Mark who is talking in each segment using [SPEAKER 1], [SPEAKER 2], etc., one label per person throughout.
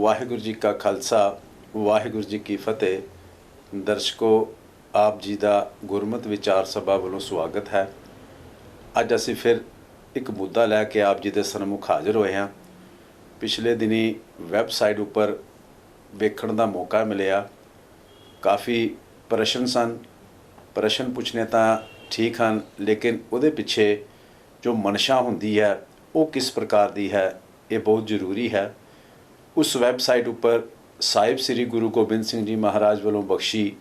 [SPEAKER 1] ਵਾਹਿਗੁਰੂ ਜੀ ਕਾ ਖਾਲਸਾ, ਵਾਹਿਗੁਰੂ ਜੀ ਕੀ ਫਤਿਹ। ਦਰਸ਼ਕੋ, ਆਪ ਜੀ ਦਾ ਗੁਰਮਤ ਵਿਚਾਰ ਸਭਾ ਵੱਲੋਂ ਸਵਾਗਤ ਹੈ। ਅੱਜ ਅਸੀਂ ਫਿਰ ਇੱਕ ਮੁੱਦਾ ਲੈ ਕੇ ਆਪ ਜੀ ਦੇ ਸਨਮੁਖ ਹਾਜ਼ਰ ਹੋਏ ਹਾਂ। ਪਿਛਲੇ ਦਿਨੀ ਵੈਬਸਾਈਟ ਉੱਪਰ ਵੇਖਣ ਦਾ ਮੌਕਾ ਮਿਲਿਆ। ਕਾਫੀ ਪ੍ਰਸ਼ਨ ਸਨ। ਪ੍ਰਸ਼ਨ ਪੁੱਛਣੇ ਤਾਂ ਠੀਕ ਹਨ, ਲੇਕਿਨ ਉਹਦੇ ਪਿੱਛੇ ਜੋ ਮਨਸ਼ਾ ਹੁੰਦੀ ਹੈ, ਉਹ ਕਿਸ ਪ੍ਰਕਾਰ ਦੀ ਹੈ, ਇਹ ਬਹੁਤ ਜ਼ਰੂਰੀ ਹੈ। ਉਸ ਵੈਬਸਾਈਟ ਉੱਪਰ ਸਾਹਿਬ ਸ੍ਰੀ ਗੁਰੂ ਗੋਬਿੰਦ ਸਿੰਘ ਜੀ ਮਹਾਰਾਜ ਵੱਲੋਂ ਬਖਸ਼ੀ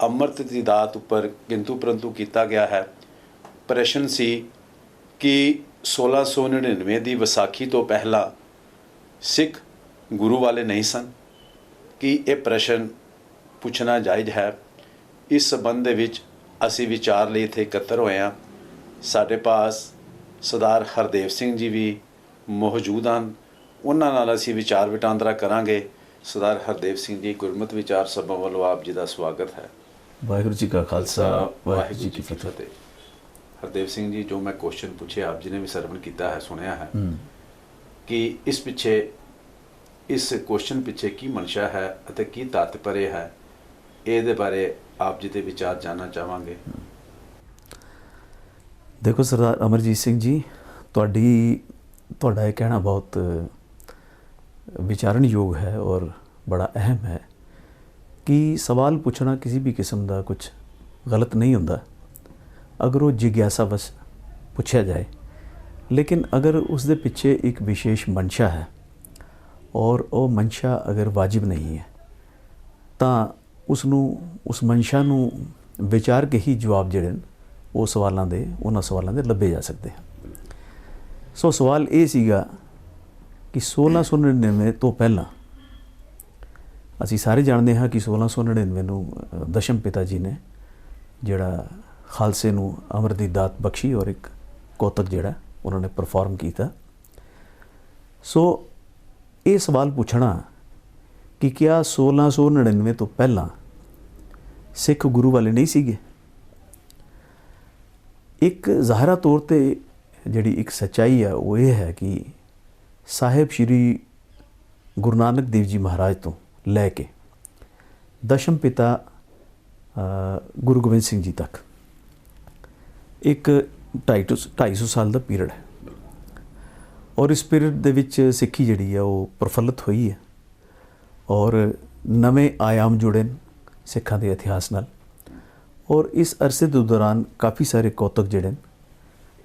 [SPEAKER 1] ਅੰਮ੍ਰਿਤ ਦੀ ਦਾਤ ਉੱਪਰ ਕਿੰਤੂ ਪਰੰਤੂ ਕੀਤਾ ਗਿਆ ਹੈ ਪ੍ਰਸ਼ਨ ਸੀ ਕਿ 1699 ਦੀ ਵਿਸਾਖੀ ਤੋਂ ਪਹਿਲਾਂ ਸਿੱਖ ਗੁਰੂ ਵਾਲੇ ਨਹੀਂ ਸਨ ਕਿ ਇਹ ਪ੍ਰਸ਼ਨ ਪੁੱਛਣਾ ਜਾਇਜ਼ ਹੈ ਇਸ ਸੰਬੰਧ ਦੇ ਵਿੱਚ ਅਸੀਂ ਵਿਚਾਰ ਲਈ ਇੱਥੇ ਇਕੱਤਰ ਹੋਏ ਹਾਂ ਸਾਡੇ ਪਾਸ ਸਰਦਾਰ ਹਰਦੇਵ ਸਿੰਘ ਜੀ ਵੀ ਮੌਜੂਦ ਹਨ ਉਹਨਾਂ ਨਾਲ ਅਸੀਂ ਵਿਚਾਰ ਵਟਾਂਦਰਾ ਕਰਾਂਗੇ। ਸਰਦਾਰ ਹਰਦੇਵ ਸਿੰਘ ਜੀ ਗੁਰਮਤ ਵਿਚਾਰ ਸਭਾ ਵੱਲੋਂ ਆਪ ਜੀ ਦਾ ਸਵਾਗਤ ਹੈ।
[SPEAKER 2] ਵਾਹਿਗੁਰੂ ਜੀ ਕਾ ਖਾਲਸਾ ਵਾਹਿਗੁਰੂ ਜੀ ਕੀ ਫਤਿਹ।
[SPEAKER 1] ਹਰਦੇਵ ਸਿੰਘ ਜੀ ਜੋ ਮੈਂ ਕੁਐਸਚਨ ਪੁੱਛਿਆ ਆਪ ਜੀ ਨੇ ਵੀ ਸਰਵਣ ਕੀਤਾ ਹੈ ਸੁਣਿਆ ਹੈ। ਕਿ ਇਸ ਪਿੱਛੇ ਇਸ ਕੁਐਸਚਨ ਪਿੱਛੇ ਕੀ ਮਨਸ਼ਾ ਹੈ ਅਤੇ ਕੀ ਤਾਤਪਰਯ ਹੈ ਇਹਦੇ ਬਾਰੇ ਆਪ ਜੀ ਦੇ ਵਿਚਾਰ ਜਾਨਣਾ ਚਾਹਾਂਗੇ।
[SPEAKER 2] ਦੇਖੋ ਸਰਦਾਰ ਅਮਰਜੀਤ ਸਿੰਘ ਜੀ ਤੁਹਾਡੀ ਤੁਹਾਡਾ ਇਹ ਕਹਿਣਾ ਬਹੁਤ ਵਿਚਾਰਨਯੋਗ ਹੈ ਔਰ ਬੜਾ ਅਹਿਮ ਹੈ ਕਿ ਸਵਾਲ ਪੁੱਛਣਾ ਕਿਸੇ ਵੀ ਕਿਸਮ ਦਾ ਕੁਝ ਗਲਤ ਨਹੀਂ ਹੁੰਦਾ। ਅਗਰ ਉਹ ਜਿਗਿਆਸਾ ਵਸ ਪੁੱਛਿਆ ਜਾਏ, ਲੇਕਿਨ ਅਗਰ ਉਸ ਦੇ ਪਿੱਛੇ ਇੱਕ ਵਿਸ਼ੇਸ਼ ਮਨਸ਼ਾ ਹੈ ਔਰ ਉਹ ਮਨਸ਼ਾ ਅਗਰ ਵਾਜਿਬ ਨਹੀਂ ਹੈ, ਤਾਂ ਉਸ ਨੂੰ ਉਸ ਮਨਸ਼ਾ ਨੂੰ ਵਿਚਾਰ ਕੇ ਹੀ ਜਵਾਬ ਜਿਹੜੇ ਨੇ, ਉਹ ਸਵਾਲਾਂ ਦੇ, ਉਹਨਾਂ ਸਵਾਲਾਂ ਦੇ ਲੱਭੇ ਜਾ ਸਕਦੇ ਹਨ। ਸੋ ਸਵਾਲ ਇਹ ਸੀਗਾ ਕਿ 1699 ਤੋਂ ਪਹਿਲਾਂ ਅਸੀਂ ਸਾਰੇ ਜਾਣਦੇ ਹਾਂ ਕਿ 1699 ਨੂੰ ਦਸ਼ਮ ਪਿਤਾ ਜੀ ਨੇ ਜਿਹੜਾ ਖਾਲਸੇ ਨੂੰ ਅਮਰ ਦੀ ਦਾਤ ਬਖਸ਼ੀ ਔਰ ਇੱਕ ਕੌਤਕ ਜਿਹੜਾ ਉਹਨਾਂ ਨੇ ਪਰਫਾਰਮ ਕੀਤਾ। ਸੋ ਇਹ ਸਵਾਲ ਪੁੱਛਣਾ ਕਿ ਕਿਆ 1699 ਤੋਂ ਪਹਿਲਾਂ ਸਿੱਖ ਗੁਰੂ ਵਾਲੇ ਨਹੀਂ ਸੀਗੇ? ਇੱਕ ਜ਼ਾਹਰਾ ਤੌਰ ਤੇ ਜਿਹੜੀ ਇੱਕ ਸਚਾਈ ਆ, ਉਹ ਇਹ ਹੈ ਕਿ ਸਾਹਿਬ ਸ੍ਰੀ ਗੁਰੂ ਨਾਨਕ ਦੇਵ ਜੀ ਮਹਾਰਾਜ ਤੋਂ ਲੈ ਕੇ ਦਸ਼ਮ ਪਿਤਾ ਗੁਰੂ ਗੋਬਿੰਦ ਸਿੰਘ ਜੀ ਤੱਕ। ਇੱਕ 250 250 ਸਾਲ ਦਾ ਪੀਰੀਅਡ ਹੈ। ਔਰ ਇਸ ਪੀਰੀਅਡ ਦੇ ਵਿੱਚ ਸਿੱਖੀ ਜਿਹੜੀ ਆ ਉਹ ਪ੍ਰਫੁੱਲਤ ਹੋਈ ਹੈ। ਔਰ ਨਵੇਂ ਆਯਾਮ ਜੁੜੇ ਨੇ ਸਿੱਖਾਂ ਦੇ ਇਤਿਹਾਸ ਨਾਲ। ਔਰ ਇਸ ਅਰਸੇ ਦੇ ਦੌਰਾਨ ਕਾਫੀ ਸਾਰੇ ਕੌਤਕ ਜਿਹੜੇ ਨੇ,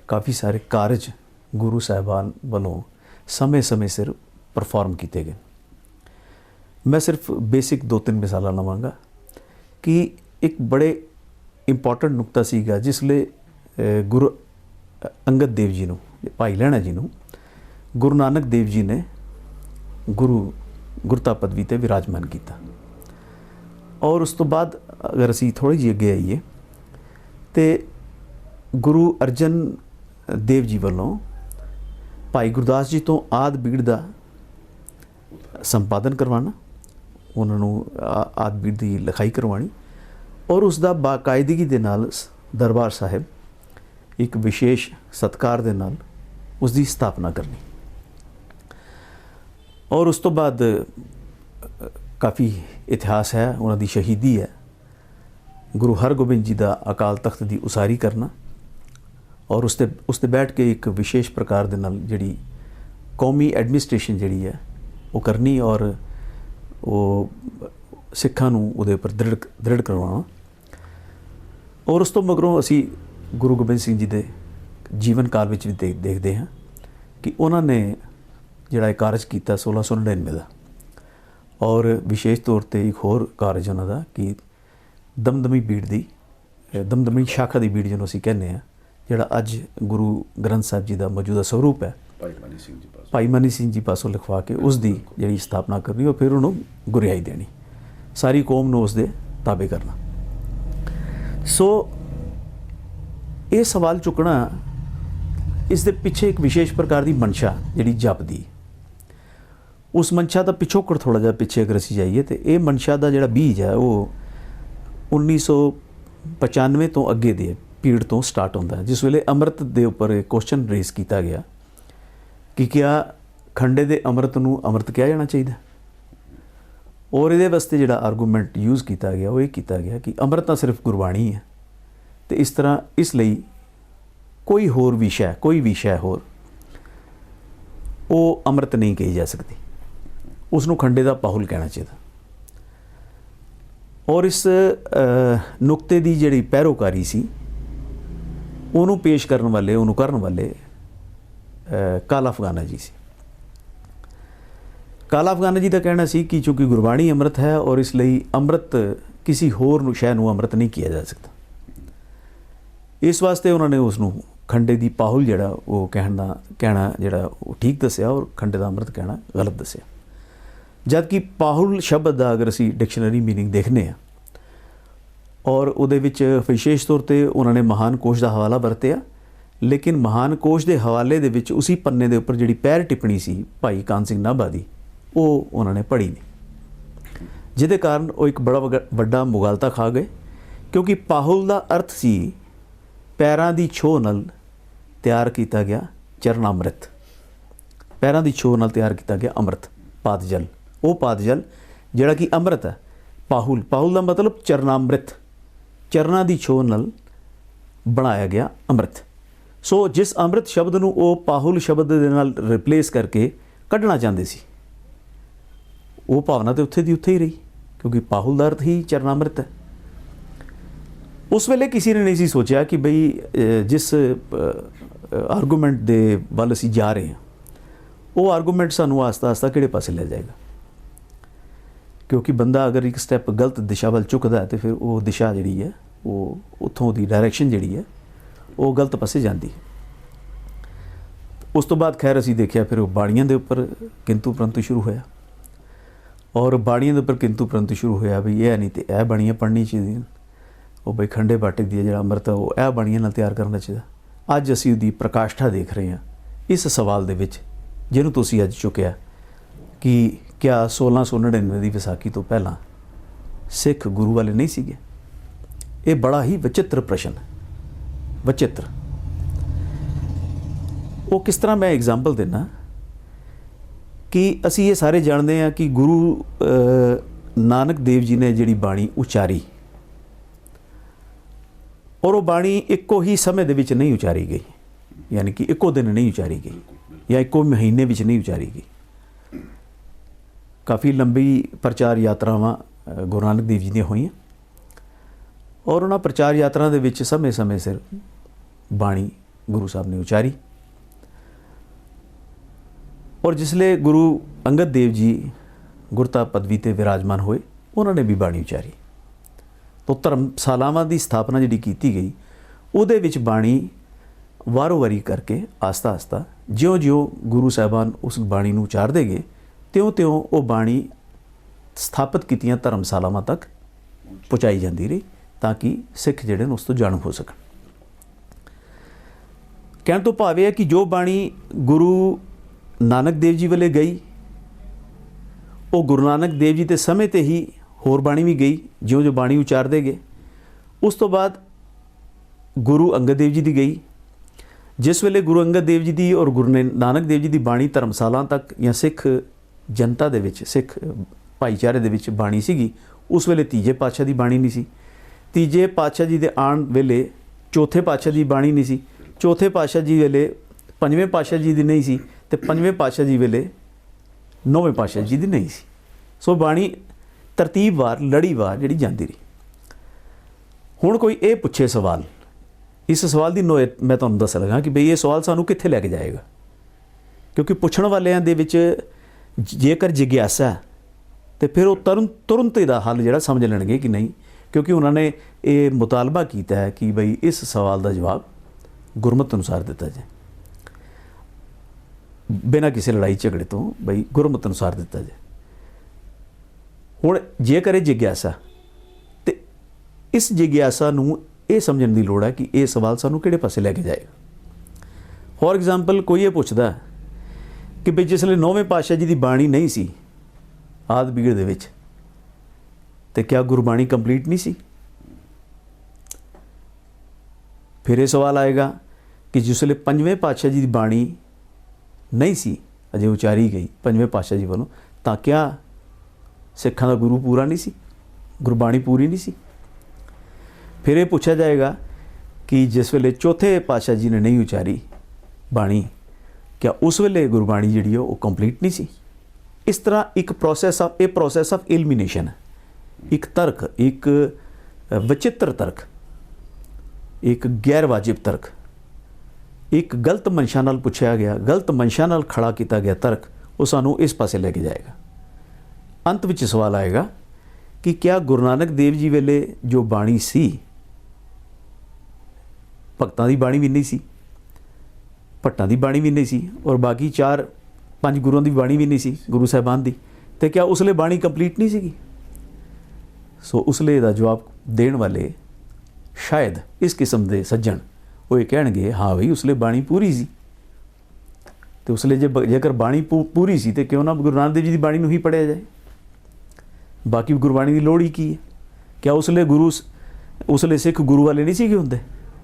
[SPEAKER 2] ਕਾਫੀ ਸਾਰੇ ਕਾਰਜ ਗੁਰੂ ਸਾਹਿਬਾਨ ਵੱਲੋਂ ਸਮੇਂ-ਸਮੇਂ ਸਿਰ ਪਰਫਾਰਮ ਕੀਤੇ ਗਏ। ਮੈਂ ਸਿਰਫ ਬੇਸਿਕ ਦੋ ਤਿੰਨ ਮਿਸਾਲਾਂ ਲਵਾਂਗਾ ਕਿ ਇੱਕ ਬੜੇ ਇੰਪੋਰਟੈਂਟ ਨੁਕਤਾ ਸੀਗਾ ਜਿਸ ਲਈ ਅ, ਗੁਰੂ ਅੰਗਦ ਦੇਵ ਜੀ ਨੂੰ ਭਾਈ ਲਹਿਣਾ ਜੀ ਨੂੰ ਗੁਰੂ ਨਾਨਕ ਦੇਵ ਜੀ ਨੇ ਗੁਰੂ ਗੁਰਤਾ ਪਦਵੀ ਤੇ ਵਿਰਾਜਮਾਨ ਕੀਤਾ। ਔਰ ਉਸ ਤੋਂ ਬਾਅਦ ਅਗਰ ਅਸੀਂ ਥੋੜੀ ਜਿਹੀ ਅੱਗੇ ਆਈਏ ਤੇ ਗੁਰੂ ਅਰਜਨ ਦੇਵ ਜੀ ਵੱਲੋਂ ਭਾਈ ਗੁਰਦਾਸ ਜੀ ਤੋਂ ਆਦ ਬੀੜ ਦਾ ਸੰਪਾਦਨ ਕਰਵਾਉਣਾ, ਉਹਨਾਂ ਨੂੰ ਆ- ਆਦ ਬੀੜ ਦੀ ਲਿਖਾਈ ਕਰਵਾਉਣੀ ਔਰ ਉਸ ਦਾ ਬਾਕਾਇਦਗੀ ਦੇ ਨਾਲ ਸ- ਦਰਬਾਰ ਸਾਹਿਬ ਇੱਕ ਵਿਸ਼ੇਸ਼ ਸਤਕਾਰ ਦੇ ਨਾਲ ਉਸ ਦੀ ਸਥਾਪਨਾ ਕਰਨੀ। ਔਰ ਉਸ ਤੋਂ ਬਾਅਦ, ਕਾਫੀ ਇਤਿਹਾਸ ਹੈ, ਉਹਨਾਂ ਦੀ ਸ਼ਹੀਦੀ ਹੈ। ਗੁਰੂ ਹਰਗੋਬਿੰਦ ਜੀ ਦਾ ਅਕਾਲ ਤਖਤ ਦੀ ਉਸਾਰੀ ਕਰਨਾ ਔਰ ਉਸ ਤੇ ਉਸ ਤੇ ਬੈਠ ਕੇ ਇੱਕ ਵਿਸ਼ੇਸ਼ ਪ੍ਰਕਾਰ ਦੇ ਨਾਲ ਜਿਹੜੀ ਕੌਮੀ ਐਡਮਿਨਿਸਟ੍ਰੇਸ਼ਨ ਜਿਹੜੀ ਹੈ, ਉਹ ਕਰਨੀ ਔਰ ਉਹ ਸਿੱਖਾਂ ਨੂੰ ਉਹਦੇ ਉੱਪਰ ਦ੍ਰਿੜ ਦ੍ਰਿੜ ਕਰਵਾਉਣਾ। ਔਰ ਉਸ ਤੋਂ ਮਗਰੋਂ ਅਸੀਂ ਗੁਰੂ ਗੋਬਿੰਦ ਸਿੰਘ ਜੀ ਦੇ ਜੀਵਨ ਕਾਲ ਵਿੱਚ ਵੀ ਦੇਖ- ਦੇਖਦੇ ਹਾਂ ਕਿ ਉਹਨਾਂ ਨੇ ਜਿਹੜਾ ਇਹ ਕਾਰਜ ਕੀਤਾ 1699 ਦਾ। ਔਰ ਵਿਸ਼ੇਸ਼ ਤੌਰ ਤੇ ਇੱਕ ਹੋਰ ਕਾਰਜ ਉਹਨਾਂ ਦਾ ਕਿ ਦਮਦਮੀ ਬੀੜ ਦੀ ਦਮਦਮੀ ਸ਼ਾਖਾ ਦੀ ਬੀੜ ਜਿਹਨੂੰ ਅਸੀਂ ਕਹਿੰਦੇ ਆ ਜਿਹੜਾ ਅੱਜ ਗੁਰੂ ਗ੍ਰੰਥ ਸਾਹਿਬ ਜੀ ਦਾ ਮੌਜੂਦਾ ਸਰੂਪ ਹੈ
[SPEAKER 1] ਭਾਈ ਮਨੀ ਸਿੰਘ ਜੀ ਪਾਸ।
[SPEAKER 2] ਭਾਈ ਮਨੀ ਸਿੰਘ ਜੀ ਪਾਸੋਂ ਲਿਖਵਾ ਕੇ ਉਸ ਦੀ ਜਿਹੜੀ ਸਥਾਪਨਾ ਕਰਨੀ ਉਹ ਫਿਰ ਉਹਨੂੰ ਗੁਰਿਆਈ ਦੇਣੀ। ਸਾਰੀ ਕੌਮ ਨੂੰ ਉਸ ਦੇ ਤਾਬੇ ਕਰਨਾ। ਸੋ ਇਹ ਸਵਾਲ ਚੁੱਕਣਾ ਇਸ ਦੇ ਪਿੱਛੇ ਇੱਕ ਵਿਸ਼ੇਸ਼ ਪ੍ਰਕਾਰ ਦੀ ਮਨਸ਼ਾ ਜਿਹੜੀ ਜਪਦੀ। ਉਸ ਮਨਸ਼ਾ ਦਾ ਪਿਛੋਕੜ ਥੋੜਾ ਜਿਹਾ ਪਿੱਛੇ ਅਗਰ ਅਸੀਂ ਜਾਈਏ ਤੇ ਇਹ ਮਨਸ਼ਾ ਦਾ ਜਿਹੜਾ ਬੀਜ ਹੈ ਉਹ 1995 ਤੋਂ ਅੱਗੇ ਦੇ ਪੀੜ ਤੋਂ ਸਟਾਰਟ ਹੁੰਦਾ ਹੈ। ਜਿਸ ਵੇਲੇ ਅੰਮ੍ਰਿਤ ਦੇ ਉੱਪਰ ਇੱਕ ਕੁਐਸਚਨ ਰੇਸ ਕੀਤਾ ਗਿਆ, ਕਿ ਕਿਆ ਖੰਡੇ ਦੇ ਅੰਮ੍ਰਿਤ ਨੂੰ ਅੰਮ੍ਰਿਤ ਕਿਹਾ ਜਾਣਾ ਚਾਹੀਦਾ? ਔਰ ਇਹਦੇ ਵਾਸਤੇ ਜਿਹੜਾ ਆਰਗੂਮੈਂਟ ਯੂਜ਼ ਕੀਤਾ ਗਿਆ, ਉਹ ਇਹ ਕੀਤਾ ਗਿਆ ਕਿ ਅੰਮ੍ਰਿਤ ਤਾਂ ਸਿਰਫ ਗੁਰਬਾਣੀ ਹੈ। ਤੇ ਇਸ ਤਰ੍ਹਾਂ ਇਸ ਲਈ ਕੋਈ ਹੋਰ ਵਿਸ਼ਾ, ਕੋਈ ਵਿਸ਼ਾ ਹੋਰ ਉਹ ਅੰਮ੍ਰਿਤ ਨਹੀਂ ਕਹੀ ਜਾ ਸਕਦੀ। ਉਸ ਨੂੰ ਖੰਡੇ ਦਾ ਪਾਹੁਲ ਕਹਿਣਾ ਚਾਹੀਦਾ। ਔਰ ਇਸ ਨੁਕਤੇ ਦੀ ਜਿਹੜੀ ਪੈਰੋਕਾਰੀ ਸੀ ਉਹਨੂੰ ਪੇਸ਼ ਕਰਨ ਵਾਲੇ, ਉਹਨੂੰ ਕਰਨ ਵਾਲੇ ਕਾਲਾ ਅਫਗਾਨਾ ਜੀ ਸੀ। ਕਾਲਾ ਅਫਗਾਨਾ ਜੀ ਦਾ ਕਹਿਣਾ ਸੀ ਕਿ ਚੂੰਕਿ ਗੁਰਬਾਣੀ ਅੰਮ੍ਰਿਤ ਹੈ ਔਰ ਇਸ ਲਈ ਅੰਮ੍ਰਿਤ ਕਿਸੇ ਹੋਰ ਨੂੰ ਸ਼ੈ ਨੂੰ ਅੰਮ੍ਰਿਤ ਨਹੀਂ ਕੀਤਾ ਜਾ ਸਕਦਾ। ਇਸ ਵਾਸਤੇ ਉਹਨਾਂ ਨੇ ਉਸ ਨੂੰ ਖੰਡੇ ਦੀ ਪਾਹੁਲ ਜਿਹੜਾ, ਉਹ ਕਹਿਣ ਦਾ, ਕਹਿਣਾ ਜਿਹੜਾ, ਉਹ ਠੀਕ ਦੱਸਿਆ ਔਰ ਖੰਡੇ ਦਾ ਅੰਮ੍ਰਿਤ ਕਹਿਣਾ ਗਲਤ ਦੱਸਿਆ। ਜਦ ਕਿ ਪਾਹੁਲ ਸ਼ਬਦ ਦਾ ਅਗਰ ਅਸੀਂ ਡਿਕਸ਼ਨਰੀ ਮੀਨਿੰਗ ਦੇਖਨੇ ਆ ਔਰ ਉਹਦੇ ਵਿੱਚ ਵਿਸ਼ੇਸ਼ ਤੌਰ ਤੇ ਉਹਨਾਂ ਨੇ ਮਹਾਨ ਕੋਸ਼ ਦਾ ਹਵਾਲਾ ਵਰਤਿਆ, ਲੇਕਿਨ ਮਹਾਨ ਕੋਸ਼ ਦੇ ਹਵਾਲੇ ਦੇ ਵਿੱਚ ਉਸੇ ਪੰਨੇ ਦੇ ਉੱਪਰ ਜਿਹੜੀ ਪੈਰ ਟਿੱਪਣੀ ਸੀ ਭਾਈ ਕਾਨ ਸਿੰਘ ਨਾਭਾ ਦੀ, ਉਹ ਉਹਨਾਂ ਨੇ ਪੜ੍ਹੀ ਨਹੀਂ। ਜਿਹਦੇ ਕਾਰਨ ਉਹ ਇੱਕ ਬੜਾ ਵੱਡਾ ਮੁਗਾਲਤਾ ਖਾ ਗਏ, ਕਿਉਂਕਿ ਪਾਹੁਲ ਦਾ ਅਰਥ ਸੀ ਪੈਰਾਂ ਦੀ ਛੋਹ ਨਾਲ ਤਿਆਰ ਕੀਤਾ ਗਿਆ ਚਰਨ ਅੰਮ੍ਰਿਤ ਪੈਰਾਂ ਦੀ ਛੋਹ ਨਾਲ ਤਿਆਰ ਕੀਤਾ ਗਿਆ ਅੰਮ੍ਰਿਤ ਪਾਤ ਜਲ ਉਹ ਪਾਤ ਜਲ ਜਿਹੜਾ ਕਿ ਅੰਮ੍ਰਿਤ ਹੈ, ਪਾਹੁਲ। ਪਾਹੁਲ ਦਾ ਮਤਲਬ ਚਰਨਾਮ੍ਰਿਤ। ਚਰਨਾਂ ਦੀ ਛੋਹ ਨਾਲ ਬਣਾਇਆ ਗਿਆ ਅੰਮ੍ਰਿਤ। ਸੋ ਜਿਸ ਅੰਮ੍ਰਿਤ ਸ਼ਬਦ ਨੂੰ ਉਹ ਪਾਹੁਲ ਸ਼ਬਦ ਦੇ ਨਾਲ ਰਿਪਲੇਸ ਕਰਕੇ ਕੱਢਣਾ ਚਾਹੁੰਦੇ ਸੀ, ਉਹ ਭਾਵਨਾ ਤੇ ਉੱਥੇ ਦੀ ਉੱਥੇ ਹੀ ਰਹੀ, ਕਿਉਂਕਿ ਪਾਹੁਲ ਦਾ ਅਰਥ ਹੀ ਚਰਨਾਮ੍ਰਿਤ ਹੈ। ਉਸ ਵੇਲੇ ਕਿਸੇ ਨੇ ਨਹੀਂ ਸੀ ਸੋਚਿਆ ਕਿ ਬਈ ਜਿਸ ਆਰਗੂਮੈਂਟ ਦੇ ਵੱਲ ਅਸੀਂ ਜਾ ਰਹੇ ਹਾਂ, ਉਹ ਆਰਗੂਮੈਂਟ ਸਾਨੂੰ ਆਸਤਾ ਆਸਤਾ ਕਿਹੜੇ ਪਾਸੇ ਲੈ ਜਾਏਗਾ। ਕਿਉਂਕਿ ਬੰਦਾ ਅਗਰ ਇੱਕ ਸਟੈਪ ਗਲਤ ਦਿਸ਼ਾ ਵੱਲ ਚੁੱਕਦਾ ਹੈ ਤੇ ਫਿਰ ਉਹ ਦਿਸ਼ਾ ਜਿਹੜੀ ਹੈ ਉਹ ਉੱਥੋਂ ਦੀ ਡਾਇਰੈਕਸ਼ਨ ਜਿਹੜੀ ਹੈ ਉਹ ਗਲਤ ਪਾਸੇ ਜਾਂਦੀ ਹੈ। ਉਸ ਤੋਂ ਬਾਅਦ ਖੈਰ ਅਸੀਂ ਦੇਖਿਆ ਫਿਰ ਉਹ ਬਾਣੀਆਂ ਦੇ ਉੱਪਰ ਕਿੰਤੂ ਪਰੰਤੂ ਸ਼ੁਰੂ ਹੋਇਆ। ਔਰ ਬਾਣੀਆਂ ਦੇ ਉੱਪਰ ਕਿੰਤੂ ਪਰੰਤੂ ਸ਼ੁਰੂ ਹੋਇਆ ਵੀ ਇਹ ਨਹੀਂ ਤੇ ਇਹ ਬਾਣੀਆਂ ਪੜ੍ਹਨੀ ਚਾਹੀਦੀਆਂ ਉਹ ਬਈ ਖੰਡੇ ਬਾਟੇ ਦੀ ਹੈ ਜਿਹੜਾ ਅੰਮ੍ਰਿਤ ਹੈ, ਉਹ ਇਹ ਬਾਣੀਆਂ ਨਾਲ ਤਿਆਰ ਕਰਨਾ ਚਾਹੀਦਾ। ਅੱਜ ਅਸੀਂ ਉਹਦੀ ਪ੍ਰਕਾਸ਼ਠਾ ਦੇਖ ਰਹੇ ਹਾਂ। ਇਸ ਸਵਾਲ ਦੇ ਵਿੱਚ ਜਿਹਨੂੰ ਤੁਸੀਂ ਅੱਜ ਚੁੱਕਿਆ ਕਿ ਕਿਆ 1699 ਦੀ ਵਿਸਾਖੀ ਤੋਂ ਪਹਿਲਾਂ ਸਿੱਖ ਗੁਰੂ ਵਾਲੇ ਨਹੀਂ ਸੀਗੇ? ਇਹ ਬੜਾ ਹੀ ਵਿਚਿੱਤਰ ਪ੍ਰਸ਼ਨ ਹੈ। ਵਿਚਿੱਤਰ। ਉਹ ਕਿਸ ਤਰ੍ਹਾਂ ਮੈਂ ਐਗਜ਼ਾਮਪਲ ਦੇਣਾ ਕਿ ਅਸੀਂ ਇਹ ਸਾਰੇ ਜਾਣਦੇ ਹਾਂ ਕਿ ਗੁਰੂ ਨਾਨਕ ਦੇਵ ਜੀ ਨੇ ਜਿਹੜੀ ਬਾਣੀ ਉਚਾਰੀ, ਔਰ ਉਹ ਬਾਣੀ ਇੱਕੋ ਹੀ ਸਮੇਂ ਦੇ ਵਿੱਚ ਨਹੀਂ ਉਚਾਰੀ ਗਈ, ਯਾਨੀ ਕਿ ਇੱਕੋ ਦਿਨ ਨਹੀਂ ਉਚਾਰੀ ਗਈ, ਜਾਂ ਇੱਕੋ ਮਹੀਨੇ ਵਿੱਚ ਨਹੀਂ ਉਚਾਰੀ ਗਈ। ਕਾਫੀ ਲੰਬੀ ਪ੍ਰਚਾਰ ਯਾਤਰਾਵਾਂ ਗੁਰੂ ਨਾਨਕ ਦੇਵ ਜੀ ਦੀਆਂ ਹੋਈਆਂ। ਔਰ ਉਹਨਾਂ ਪ੍ਰਚਾਰ ਯਾਤਰਾ ਦੇ ਵਿੱਚ ਸਮੇਂ-ਸਮੇਂ ਸਿਰ ਬਾਣੀ ਗੁਰੂ ਸਾਹਿਬ ਨੇ ਉਚਾਰੀ। ਔਰ ਜਿਸਲੇ ਗੁਰੂ ਅੰਗਦ ਦੇਵ ਜੀ ਗੁਰਤਾ ਪਦਵੀ ਤੇ ਵਿਰਾਜਮਾਨ ਹੋਏ, ਉਹਨਾਂ ਨੇ ਵੀ ਬਾਣੀ ਉਚਾਰੀ। ਤੋਂ ਧਰਮਸ਼ਾਲਾਵਾਂ ਦੀ ਸਥਾਪਨਾ ਜਿਹੜੀ ਕੀਤੀ ਗਈ, ਉਹਦੇ ਵਿੱਚ ਬਾਣੀ ਵਾਰੋ-ਵਾਰੀ ਕਰਕੇ ਆਸਤਾ-ਆਸਤਾ ਜਿਉਂ-ਜਿਉਂ ਗੁਰੂ ਸਾਹਿਬਾਨ ਉਸ ਬਾਣੀ ਨੂੰ ਉਚਾਰਦੇ ਗਏ ਤਿਉਂ-ਤਿਉਂ ਉਹ ਬਾਣੀ ਸਥਾਪਿਤ ਕੀਤੀਆਂ ਧਰਮਸ਼ਾਲਾਵਾਂ ਤੱਕ ਪਹੁੰਚਾਈ ਜਾਂਦੀ ਰਹੀ ਤਾਂ ਕਿ ਸਿੱਖ ਜਿਹੜੇ ਨੇ ਉਸ ਤੋਂ ਜਾਣੂ ਹੋ ਸਕਣ। ਕਹਿਣ ਤੋਂ ਭਾਵ ਇਹ ਹੈ ਕਿ ਜੋ ਬਾਣੀ ਗੁਰੂ ਨਾਨਕ ਦੇਵ ਜੀ ਵੇਲੇ ਗਈ, ਉਹ ਗੁਰੂ ਨਾਨਕ ਦੇਵ ਜੀ ਦੇ ਸਮੇਂ ਤੇ ਹੀ ਹੋਰ ਬਾਣੀ ਵੀ ਗਈ ਜਿਉਂ ਜੋ ਬਾਣੀ ਉਚਾਰਦੇ ਗਏ। ਉਸ ਤੋਂ ਬਾਅਦ ਗੁਰੂ ਅੰਗਦ ਦੇਵ ਜੀ ਦੀ ਗਈ। ਜਿਸ ਵੇਲੇ ਗੁਰੂ ਅੰਗਦ ਦੇਵ ਜੀ ਦੀ ਔਰ ਗੁਰੂ ਨਾਨਕ ਦੇਵ ਜੀ ਦੀ ਬਾਣੀ ਧਰਮਸ਼ਾਲਾ ਤੱਕ ਜਾਂ ਸਿੱਖ ਜਨਤਾ ਦੇ ਵਿੱਚ, ਸਿੱਖ, ਭਾਈਚਾਰੇ ਦੇ ਵਿੱਚ ਬਾਣੀ ਸੀਗੀ, ਉਸ ਵੇਲੇ ਤੀਜੇ ਪਾਤਸ਼ਾਹ ਦੀ ਬਾਣੀ ਨਹੀਂ ਸੀ। ਤੀਜੇ ਪਾਤਸ਼ਾਹ ਜੀ ਦੇ ਆਉਣ ਵੇਲੇ ਚੌਥੇ ਪਾਤਸ਼ਾਹ ਦੀ ਬਾਣੀ ਨਹੀਂ ਸੀ। ਚੌਥੇ ਪਾਤਸ਼ਾਹ ਜੀ ਵੇਲੇ ਪੰਜਵੇਂ ਪਾਤਸ਼ਾਹ ਜੀ ਦੀ ਨਹੀਂ ਸੀ ਤੇ ਪੰਜਵੇਂ ਪਾਤਸ਼ਾਹ ਜੀ ਵੇਲੇ ਨੌਵੇਂ ਪਾਤਸ਼ਾਹ ਜੀ ਦੀ ਨਹੀਂ ਸੀ। ਸੋ ਬਾਣੀ ਤਰਤੀਬਵਾਰ ਲੜੀਵਾਰ ਜਿਹੜੀ ਜਾਂਦੀ ਰਹੀ। ਹੁਣ ਕੋਈ ਇਹ ਪੁੱਛੇ ਸਵਾਲ, ਇਸ ਸਵਾਲ ਦੀ ਨੋਇਤ ਮੈਂ ਤੁਹਾਨੂੰ ਦੱਸ ਲਗਾ ਕਿ ਬਈ ਇਹ ਸਵਾਲ ਸਾਨੂੰ ਕਿੱਥੇ ਲੈ ਕੇ ਜਾਏਗਾ? ਕਿਉਂਕਿ ਪੁੱਛਣ ਵਾਲਿਆਂ ਦੇ ਵਿੱਚ ਜੇਕਰ ਜਿਗਿਆਸਾ ਹੈ, ਤੇ ਫਿਰ ਉਹ ਤੁਰੰਤ ਤੁਰੰਤ ਇਹਦਾ ਹੱਲ ਜਿਹੜਾ ਸਮਝ ਲੈਣਗੇ ਕਿ ਨਹੀਂ ਕਿਉਂਕਿ ਉਹਨਾਂ ਨੇ ਇਹ ਮੁਤਾਲਬਾ ਕੀਤਾ ਹੈ ਕਿ ਬਈ ਇਸ ਸਵਾਲ ਦਾ ਜਵਾਬ ਗੁਰਮਤ ਅਨੁਸਾਰ ਦਿੱਤਾ ਜਾਏ। ਬਿਨਾਂ ਕਿਸੇ ਲੜਾਈ ਝਗੜੇ ਤੋਂ ਬਈ ਗੁਰਮਤ ਅਨੁਸਾਰ ਦਿੱਤਾ ਜਾਏ। ਹੁਣ ਜੇਕਰ ਇਹ ਜਿਗਿਆਸਾ ਤੇ ਇਸ ਜਿਗਿਆਸਾ ਨੂੰ ਇਹ ਸਮਝਣ ਦੀ ਲੋੜ ਹੈ ਕਿ ਇਹ ਸਵਾਲ ਸਾਨੂੰ ਕਿਹੜੇ ਪਾਸੇ ਲੈ ਕੇ ਜਾਏਗਾ। ਫੋਰ ਐਗਜ਼ਾਮਪਲ ਕੋਈ ਇਹ ਪੁੱਛਦਾ ਹੈ ਕਿ ਵੀ ਜਿਸਲੇ ਨੌਵੇਂ ਪਾਤਸ਼ਾਹ ਜੀ ਦੀ ਬਾਣੀ ਨਹੀਂ ਸੀ, ਆਦ ਬੀੜ ਦੇ ਵਿੱਚ, ਤੇ ਕਿਆ ਗੁਰਬਾਣੀ ਕੰਪਲੀਟ ਨਹੀਂ ਸੀ? ਫਿਰ ਇਹ ਸਵਾਲ ਆਏਗਾ ਕਿ ਜਿਸ ਜਿਸਲੇ ਪੰਜਵੇਂ ਪਾਤਸ਼ਾਹ ਜੀ ਦੀ ਬਾਣੀ ਨਹੀਂ ਸੀ, ਅਜੇ ਉਚਾਰੀ ਗਈ ਪੰਜਵੇਂ ਪਾਤਸ਼ਾਹ ਜੀ ਵੱਲੋਂ, ਤਾਂ ਕਿਆ ਸਿੱਖਾਂ ਦਾ ਗੁਰੂ ਪੂਰਾ ਨਹੀਂ ਸੀ? ਗੁਰਬਾਣੀ ਪੂਰੀ ਨਹੀਂ ਸੀ? ਫਿਰ ਇਹ ਪੁੱਛਿਆ ਜਾਏਗਾ ਕਿ ਜਿਸ ਵੇਲੇ ਚੌਥੇ ਪਾਤਸ਼ਾਹ ਜੀ ਨੇ ਨਹੀਂ ਉਚਾਰੀ ਬਾਣੀ ਕਿਆ ਉਸ ਵੇਲੇ ਗੁਰਬਾਣੀ ਜਿਹੜੀ ਹੈ ਉਹ ਕੰਪਲੀਟ ਨਹੀਂ ਸੀ। ਇਸ ਤਰ੍ਹਾਂ ਇੱਕ ਪ੍ਰੋਸੈਸ ਆਫ ਇਹ ਪ੍ਰੋਸੈਸ ਆਫ ਇਲਮੀਨੇਸ਼ਨ ਇੱਕ ਤਰਕ, ਇੱਕ ਵਿਚਿੱਤਰ ਤਰਕ, ਇੱਕ ਗੈਰ ਵਾਜਿਬ ਤਰਕ, ਇੱਕ ਗਲਤ ਮਨਸ਼ਾ ਨਾਲ ਪੁੱਛਿਆ ਗਿਆ, ਗਲਤ ਮਨਸ਼ਾ ਨਾਲ ਖੜਾ ਕੀਤਾ ਗਿਆ ਤਰਕ, ਉਹ ਸਾਨੂੰ ਇਸ ਪਾਸੇ ਲੈ ਕੇ ਜਾਏਗਾ। ਅੰਤ ਵਿੱਚ ਸਵਾਲ ਆਏਗਾ ਕਿ ਕਿਆ ਗੁਰੂ ਨਾਨਕ ਦੇਵ ਜੀ ਵੇਲੇ ਜੋ ਬਾਣੀ ਸੀ, ਭਗਤਾਂ ਦੀ ਬਾਣੀ ਵੀ ਨਹੀਂ ਸੀ? ਭੱਟਾਂ ਦੀ ਬਾਣੀ ਵੀ ਨਹੀਂ ਸੀ ਔਰ ਬਾਕੀ ਚਾਰ ਪੰਜ ਗੁਰੂਆਂ ਦੀ ਬਾਣੀ ਵੀ ਨਹੀਂ ਸੀ ਗੁਰੂ ਸਾਹਿਬਾਨ ਦੀ। ਤੇ ਕਿਆ ਉਸਲੇ ਬਾਣੀ ਕੰਪਲੀਟ ਨਹੀਂ ਸੀਗੀ? ਸੋ ਉਸਲੇ ਦਾ ਜਵਾਬ ਦੇਣ ਵਾਲੇ ਸ਼ਾਇਦ ਇਸ ਕਿਸਮ ਦੇ ਸੱਜਣ ਉਹ ਇਹ ਕਹਿਣਗੇ, ਹਾਂ ਬਈ ਉਸਲੇ ਬਾਣੀ ਪੂਰੀ ਸੀ। ਤੇ ਉਸਲੇ ਜੇ ਜੇਕਰ ਬਾਣੀ ਪੂ- ਪੂਰੀ ਸੀ ਤੇ ਕਿਉਂ ਨਾ ਗੁਰੂ ਨਾਨਕ ਦੇਵ ਜੀ ਦੀ ਬਾਣੀ ਨੂੰ ਹੀ ਪੜਿਆ ਜਾਏ? ਬਾਕੀ ਗੁਰਬਾਣੀ ਦੀ ਲੋੜ ਹੀ ਕੀ ਹੈ? ਕਿਆ ਉਸਲੇ ਗੁਰੂ ਸ- ਉਸਲੇ ਸਿੱਖ ਗੁਰੂ ਵਾਲੇ ਨਹੀਂ ਸੀਗੇ ਹੁੰਦੇ?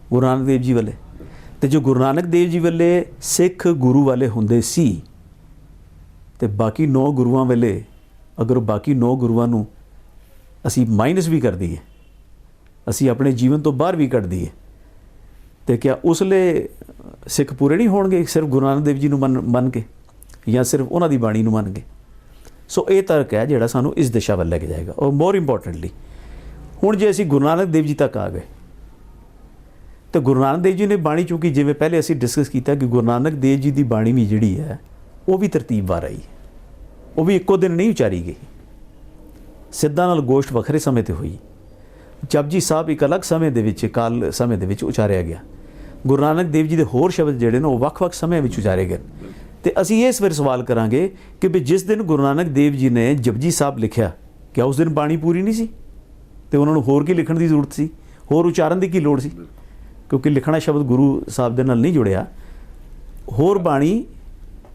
[SPEAKER 2] ਗੁਰੂ ਨਾਨਕ ਦੇਵ ਜੀ ਵਾਲੇ। ਤੇ ਜੋ ਗੁਰੂ ਨਾਨਕ ਦੇਵ ਜੀ ਵਾਲੇ ਸਿੱਖ ਗੁਰੂ ਵਾਲੇ ਹੁੰਦੇ ਸੀ, ਤੇ ਬਾਕੀ 9 ਗੁਰੂਆਂ ਵੇਲੇ ਅਗਰ ਬਾਕੀ 9 ਗੁਰੂਆਂ ਨੂੰ ਅਸੀਂ ਮਾਈਨਸ ਵੀ ਕਰ ਦਈਏ, ਅਸੀਂ ਆਪਣੇ ਜੀਵਨ ਤੋਂ ਬਾਹਰ ਵੀ ਕੱਢ ਦਈਏ, ਤੇ ਕਿਆ ਉਸਲੇ ਸਿੱਖ ਪੂਰੇ ਨਹੀਂ ਹੋਣਗੇ ਸਿਰਫ ਗੁਰੂ ਨਾਨਕ ਦੇਵ ਜੀ ਨੂੰ ਮੰਨ ਮੰਨ ਕੇ ਜਾਂ ਸਿਰਫ ਉਹਨਾਂ ਦੀ ਬਾਣੀ ਨੂੰ ਮੰਨ ਕੇ? ਸੋ ਇਹ ਤਰਕ ਹੈ ਜਿਹੜਾ ਸਾਨੂੰ ਇਸ ਦਿਸ਼ਾ ਵੱਲ ਲੈ ਕੇ ਜਾਏਗਾ, ਔਰ ਮੋਰ ਇੰਪੋਰਟੈਂਟਲੀ ਹੁਣ ਜੇ ਅਸੀਂ ਗੁਰੂ ਨਾਨਕ ਦੇਵ ਜੀ ਤੱਕ ਆ ਗਏ ਤੇ ਗੁਰੂ ਨਾਨਕ ਦੇਵ ਜੀ ਨੇ ਬਾਣੀ ਚੁੱਕੀ ਜਿਵੇਂ ਪਹਿਲੇ ਅਸੀਂ ਡਿਸਕਸ ਕੀਤਾ ਕਿ ਗੁਰੂ ਨਾਨਕ ਦੇਵ ਜੀ ਦੀ ਬਾਣੀ ਵੀ ਜਿਹੜੀ ਹੈ, ਉਹ ਵੀ ਤਰਤੀਬ ਵਾਰ ਆਈ। ਉਹ ਵੀ ਇੱਕੋ ਦਿਨ ਨਹੀਂ ਉਚਾਰੀ ਗਈ। ਸਿੱਧਾਂ ਨਾਲ ਗੋਸ਼ਟ ਵੱਖਰੇ ਸਮੇਂ ਤੇ ਹੋਈ। ਜਪਜੀ ਸਾਹਿਬ ਇੱਕ ਅਲੱਗ ਸਮੇਂ ਦੇ ਵਿੱਚ, ਕਾਲ ਸਮੇਂ ਦੇ ਵਿੱਚ ਉਚਾਰਿਆ ਗਿਆ। ਗੁਰੂ ਨਾਨਕ ਦੇਵ ਜੀ ਦੇ ਹੋਰ ਸ਼ਬਦ ਜਿਹੜੇ ਨੇ, ਉਹ ਵੱਖ-ਵੱਖ ਸਮੇਂ ਵਿੱਚ ਉਚਾਰੇ ਗਏ। ਤੇ ਅਸੀਂ ਇਸ ਵਾਰ ਸਵਾਲ ਕਰਾਂਗੇ ਕਿ ਵੀ ਜਿਸ ਦਿਨ ਗੁਰੂ ਨਾਨਕ ਦੇਵ ਜੀ ਨੇ ਜਪਜੀ ਸਾਹਿਬ ਲਿਖਿਆ ਕਿ ਉਸ ਦਿਨ ਬਾਣੀ ਪੂਰੀ ਨਹੀਂ ਸੀ? ਤੇ ਉਹਨਾਂ ਨੂੰ ਹੋਰ ਕੀ ਲਿਖਣ ਦੀ ਜ਼ਰੂਰਤ ਸੀ? ਹੋਰ ਉਚਾਰਨ ਦੀ ਕੀ ਲੋੜ ਸੀ? ਕਿਉਂਕਿ ਲਿਖਣਾ ਸ਼ਬਦ ਗੁਰੂ ਸਾਹਿਬ ਦੇ ਨਾਲ ਨਹੀਂ ਜੁੜਿਆ। ਹੋਰ ਬਾਣੀ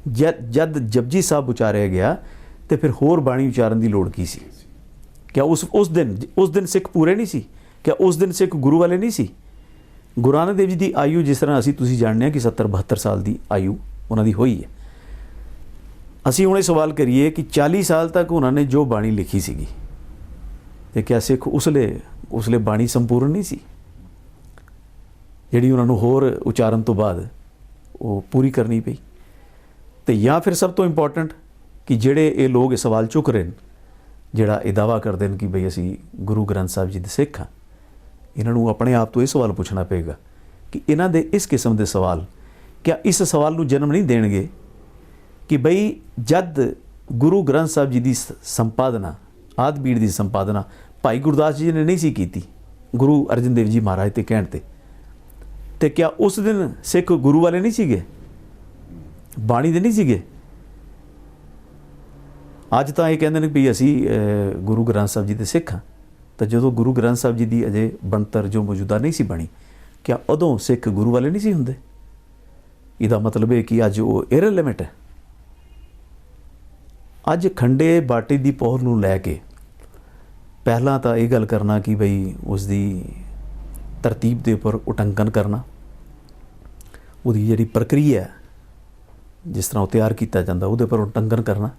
[SPEAKER 2] ਜਦ ਜਦ ਜਪਜੀ ਸਾਹਿਬ ਉਚਾਰਿਆ ਗਿਆ, ਤੇ ਫਿਰ ਹੋਰ ਬਾਣੀ ਉਚਾਰਨ ਦੀ ਲੋੜ ਕੀ ਸੀ? ਕਿਆ ਉਸ ਉਸ ਦਿਨ ਉਸ ਦਿਨ ਸਿੱਖ ਪੂਰੇ ਨਹੀਂ ਸੀ? ਕਿਆ ਉਸ ਦਿਨ ਸਿੱਖ ਗੁਰੂ ਵਾਲੇ ਨਹੀਂ ਸੀ? ਗੁਰੂ ਨਾਨਕ ਦੇਵ ਜੀ ਦੀ ਆਯੂ ਜਿਸ ਤਰ੍ਹਾਂ ਅਸੀਂ ਤੁਸੀਂ ਜਾਣਦੇ ਹਾਂ ਕਿ 70 72 ਸਾਲ ਦੀ ਆਯੂ ਉਹਨਾਂ ਦੀ ਹੋਈ ਹੈ। ਅਸੀਂ ਹੁਣ ਇਹ ਸਵਾਲ ਕਰੀਏ ਕਿ 40 ਸਾਲ ਤੱਕ ਉਹਨਾਂ ਨੇ ਜੋ ਬਾਣੀ ਲਿਖੀ ਸੀਗੀ, ਤੇ ਕਿਆ ਸਿੱਖ ਉਸਲੇ ਉਸਲੇ ਬਾਣੀ ਸੰਪੂਰਨ ਨਹੀਂ ਸੀ? ਜਿਹੜੀ ਉਹਨਾਂ ਨੂੰ ਹੋਰ ਉਚਾਰਨ ਤੋਂ ਬਾਅਦ ਉਹ ਪੂਰੀ ਕਰਨੀ ਪਈ। ਤੇ ਜਾਂ ਫਿਰ ਸਭ ਤੋਂ ਇੰਪੋਰਟੈਂਟ ਕਿ ਜਿਹੜੇ ਇਹ ਲੋਕ ਇਹ ਸਵਾਲ ਚੁੱਕ ਰਹੇ ਨੇ, ਜਿਹੜਾ ਇਹ ਦਾਵਾ ਕਰਦੇ ਨੇ ਕਿ ਭਈ ਅਸੀਂ ਗੁਰੂ ਗ੍ਰੰਥ ਸਾਹਿਬ ਜੀ ਦੇ ਸਿੱਖ ਹਾਂ, ਇਹਨਾਂ ਨੂੰ ਆਪਣੇ ਆਪ ਤੋਂ ਇਹ ਸਵਾਲ ਪੁੱਛਣਾ ਪਏਗਾ ਕਿ ਇਹਨਾਂ ਦੇ ਇਸ ਕਿਸਮ ਦੇ ਸਵਾਲ, ਕਿਆ ਇਸ ਸਵਾਲ ਨੂੰ ਜਨਮ ਨਹੀਂ ਦੇਣਗੇ ਕਿ ਭਈ ਜਦ ਗੁਰੂ ਗ੍ਰੰਥ ਸਾਹਿਬ ਜੀ ਦੀ ਸ- ਸੰਪਾਦਨਾ, ਆਦਿ ਬੀੜ ਦੀ ਸੰਪਾਦਨਾ ਭਾਈ ਗੁਰਦਾਸ ਜੀ ਨੇ ਨਹੀਂ ਸੀ ਕੀਤੀ, ਗੁਰੂ ਅਰਜਨ ਦੇਵ ਜੀ ਮਹਾਰਾਜ ਤੇ ਕਹਿਣ ਤੇ। ਤੇ ਕਿਆ ਉਸ ਦਿਨ ਸਿੱਖ ਗੁਰੂ ਵਾਲੇ ਨਹੀਂ ਸੀਗੇ? ਬਾਣੀ ਦੇ ਨਹੀਂ ਸੀਗੇ? ਅੱਜ ਤਾਂ ਇਹ ਕਹਿੰਦੇ ਨੇ ਵੀ ਅਸੀਂ ਗੁਰੂ ਗ੍ਰੰਥ ਸਾਹਿਬ ਜੀ ਦੇ ਸਿੱਖ ਹਾਂ। ਤਾਂ ਜਦੋਂ ਗੁਰੂ ਗ੍ਰੰਥ ਸਾਹਿਬ ਜੀ ਦੀ ਅਜੇ ਬਣਤਰ ਜੋ ਮੌਜੂਦਾ ਨਹੀਂ ਸੀ ਬਣੀ, ਕਿਆ ਉਦੋਂ ਸਿੱਖ ਗੁਰੂ ਵਾਲੇ ਨਹੀਂ ਸੀ ਹੁੰਦੇ? ਇਹਦਾ ਮਤਲਬ ਇਹ ਕਿ ਅੱਜ ਉਹ ਇਰਰੈਲੇਵੈਂਟ ਹੈ। ਅੱਜ ਖੰਡੇ ਬਾਟੇ ਦੀ ਪੌਰ ਨੂੰ ਲੈ ਕੇ ਪਹਿਲਾਂ ਤਾਂ ਇਹ ਗੱਲ ਕਰਨਾ ਕਿ ਬਈ ਉਸ ਦੀ ਤਰਤੀਬ ਦੇ ਉੱਪਰ ਉਟੰਕਨ ਕਰਨਾ ਉਹਦੀ ਜਿਹੜੀ ਪ੍ਰਕਿਰਿਆ ਜਿਸ ਤਰ੍ਹਾਂ ਉਹ ਤਿਆਰ ਕੀਤਾ ਜਾਂਦਾ, ਉਹਦੇ ਪਰ ਉਟੰਕਨ ਕਰਨਾ।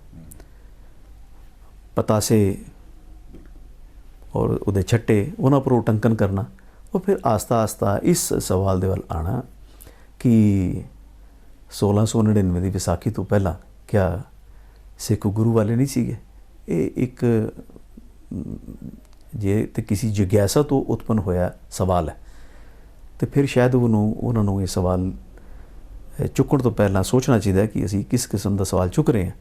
[SPEAKER 2] ਪਤਾਸੇ ਔਰ ਉਹਦੇ ਛੱਟੇ, ਉਹਨਾਂ ਪਰ ਉਟੰਕਨ ਕਰਨਾ। ਉਹ ਫਿਰ ਆਸਤਾ ਆਸਤਾ ਇਸ ਸਵਾਲ ਦੇ ਵੱਲ ਆਣਾ ਕਿ 1699 ਦੀ ਵਿਸਾਖੀ ਤੋਂ ਪਹਿਲਾਂ ਕਿਆ ਸਿੱਖ ਗੁਰੂ ਵਾਲੇ ਨਹੀਂ ਸੀਗੇ? ਇਹ ਇੱਕ, ਜੇ ਤੇ ਕਿਸੇ ਜਿਗਿਆਸਾ ਤੋਂ ਉਤਪਨ ਹੋਇਆ ਸਵਾਲ ਹੈ। ਤੇ ਫਿਰ ਸ਼ਾਇਦ ਉਹਨੂੰ, ਉਹਨਾਂ ਨੂੰ ਇਹ ਸਵਾਲ ਚੁੱਕਣ ਤੋਂ ਪਹਿਲਾਂ ਸੋਚਣਾ ਚਾਹੀਦਾ ਹੈ ਕਿ ਅਸੀਂ ਕਿਸ ਕਿਸਮ ਦਾ ਸਵਾਲ ਚੁੱਕ ਰਹੇ ਹਾਂ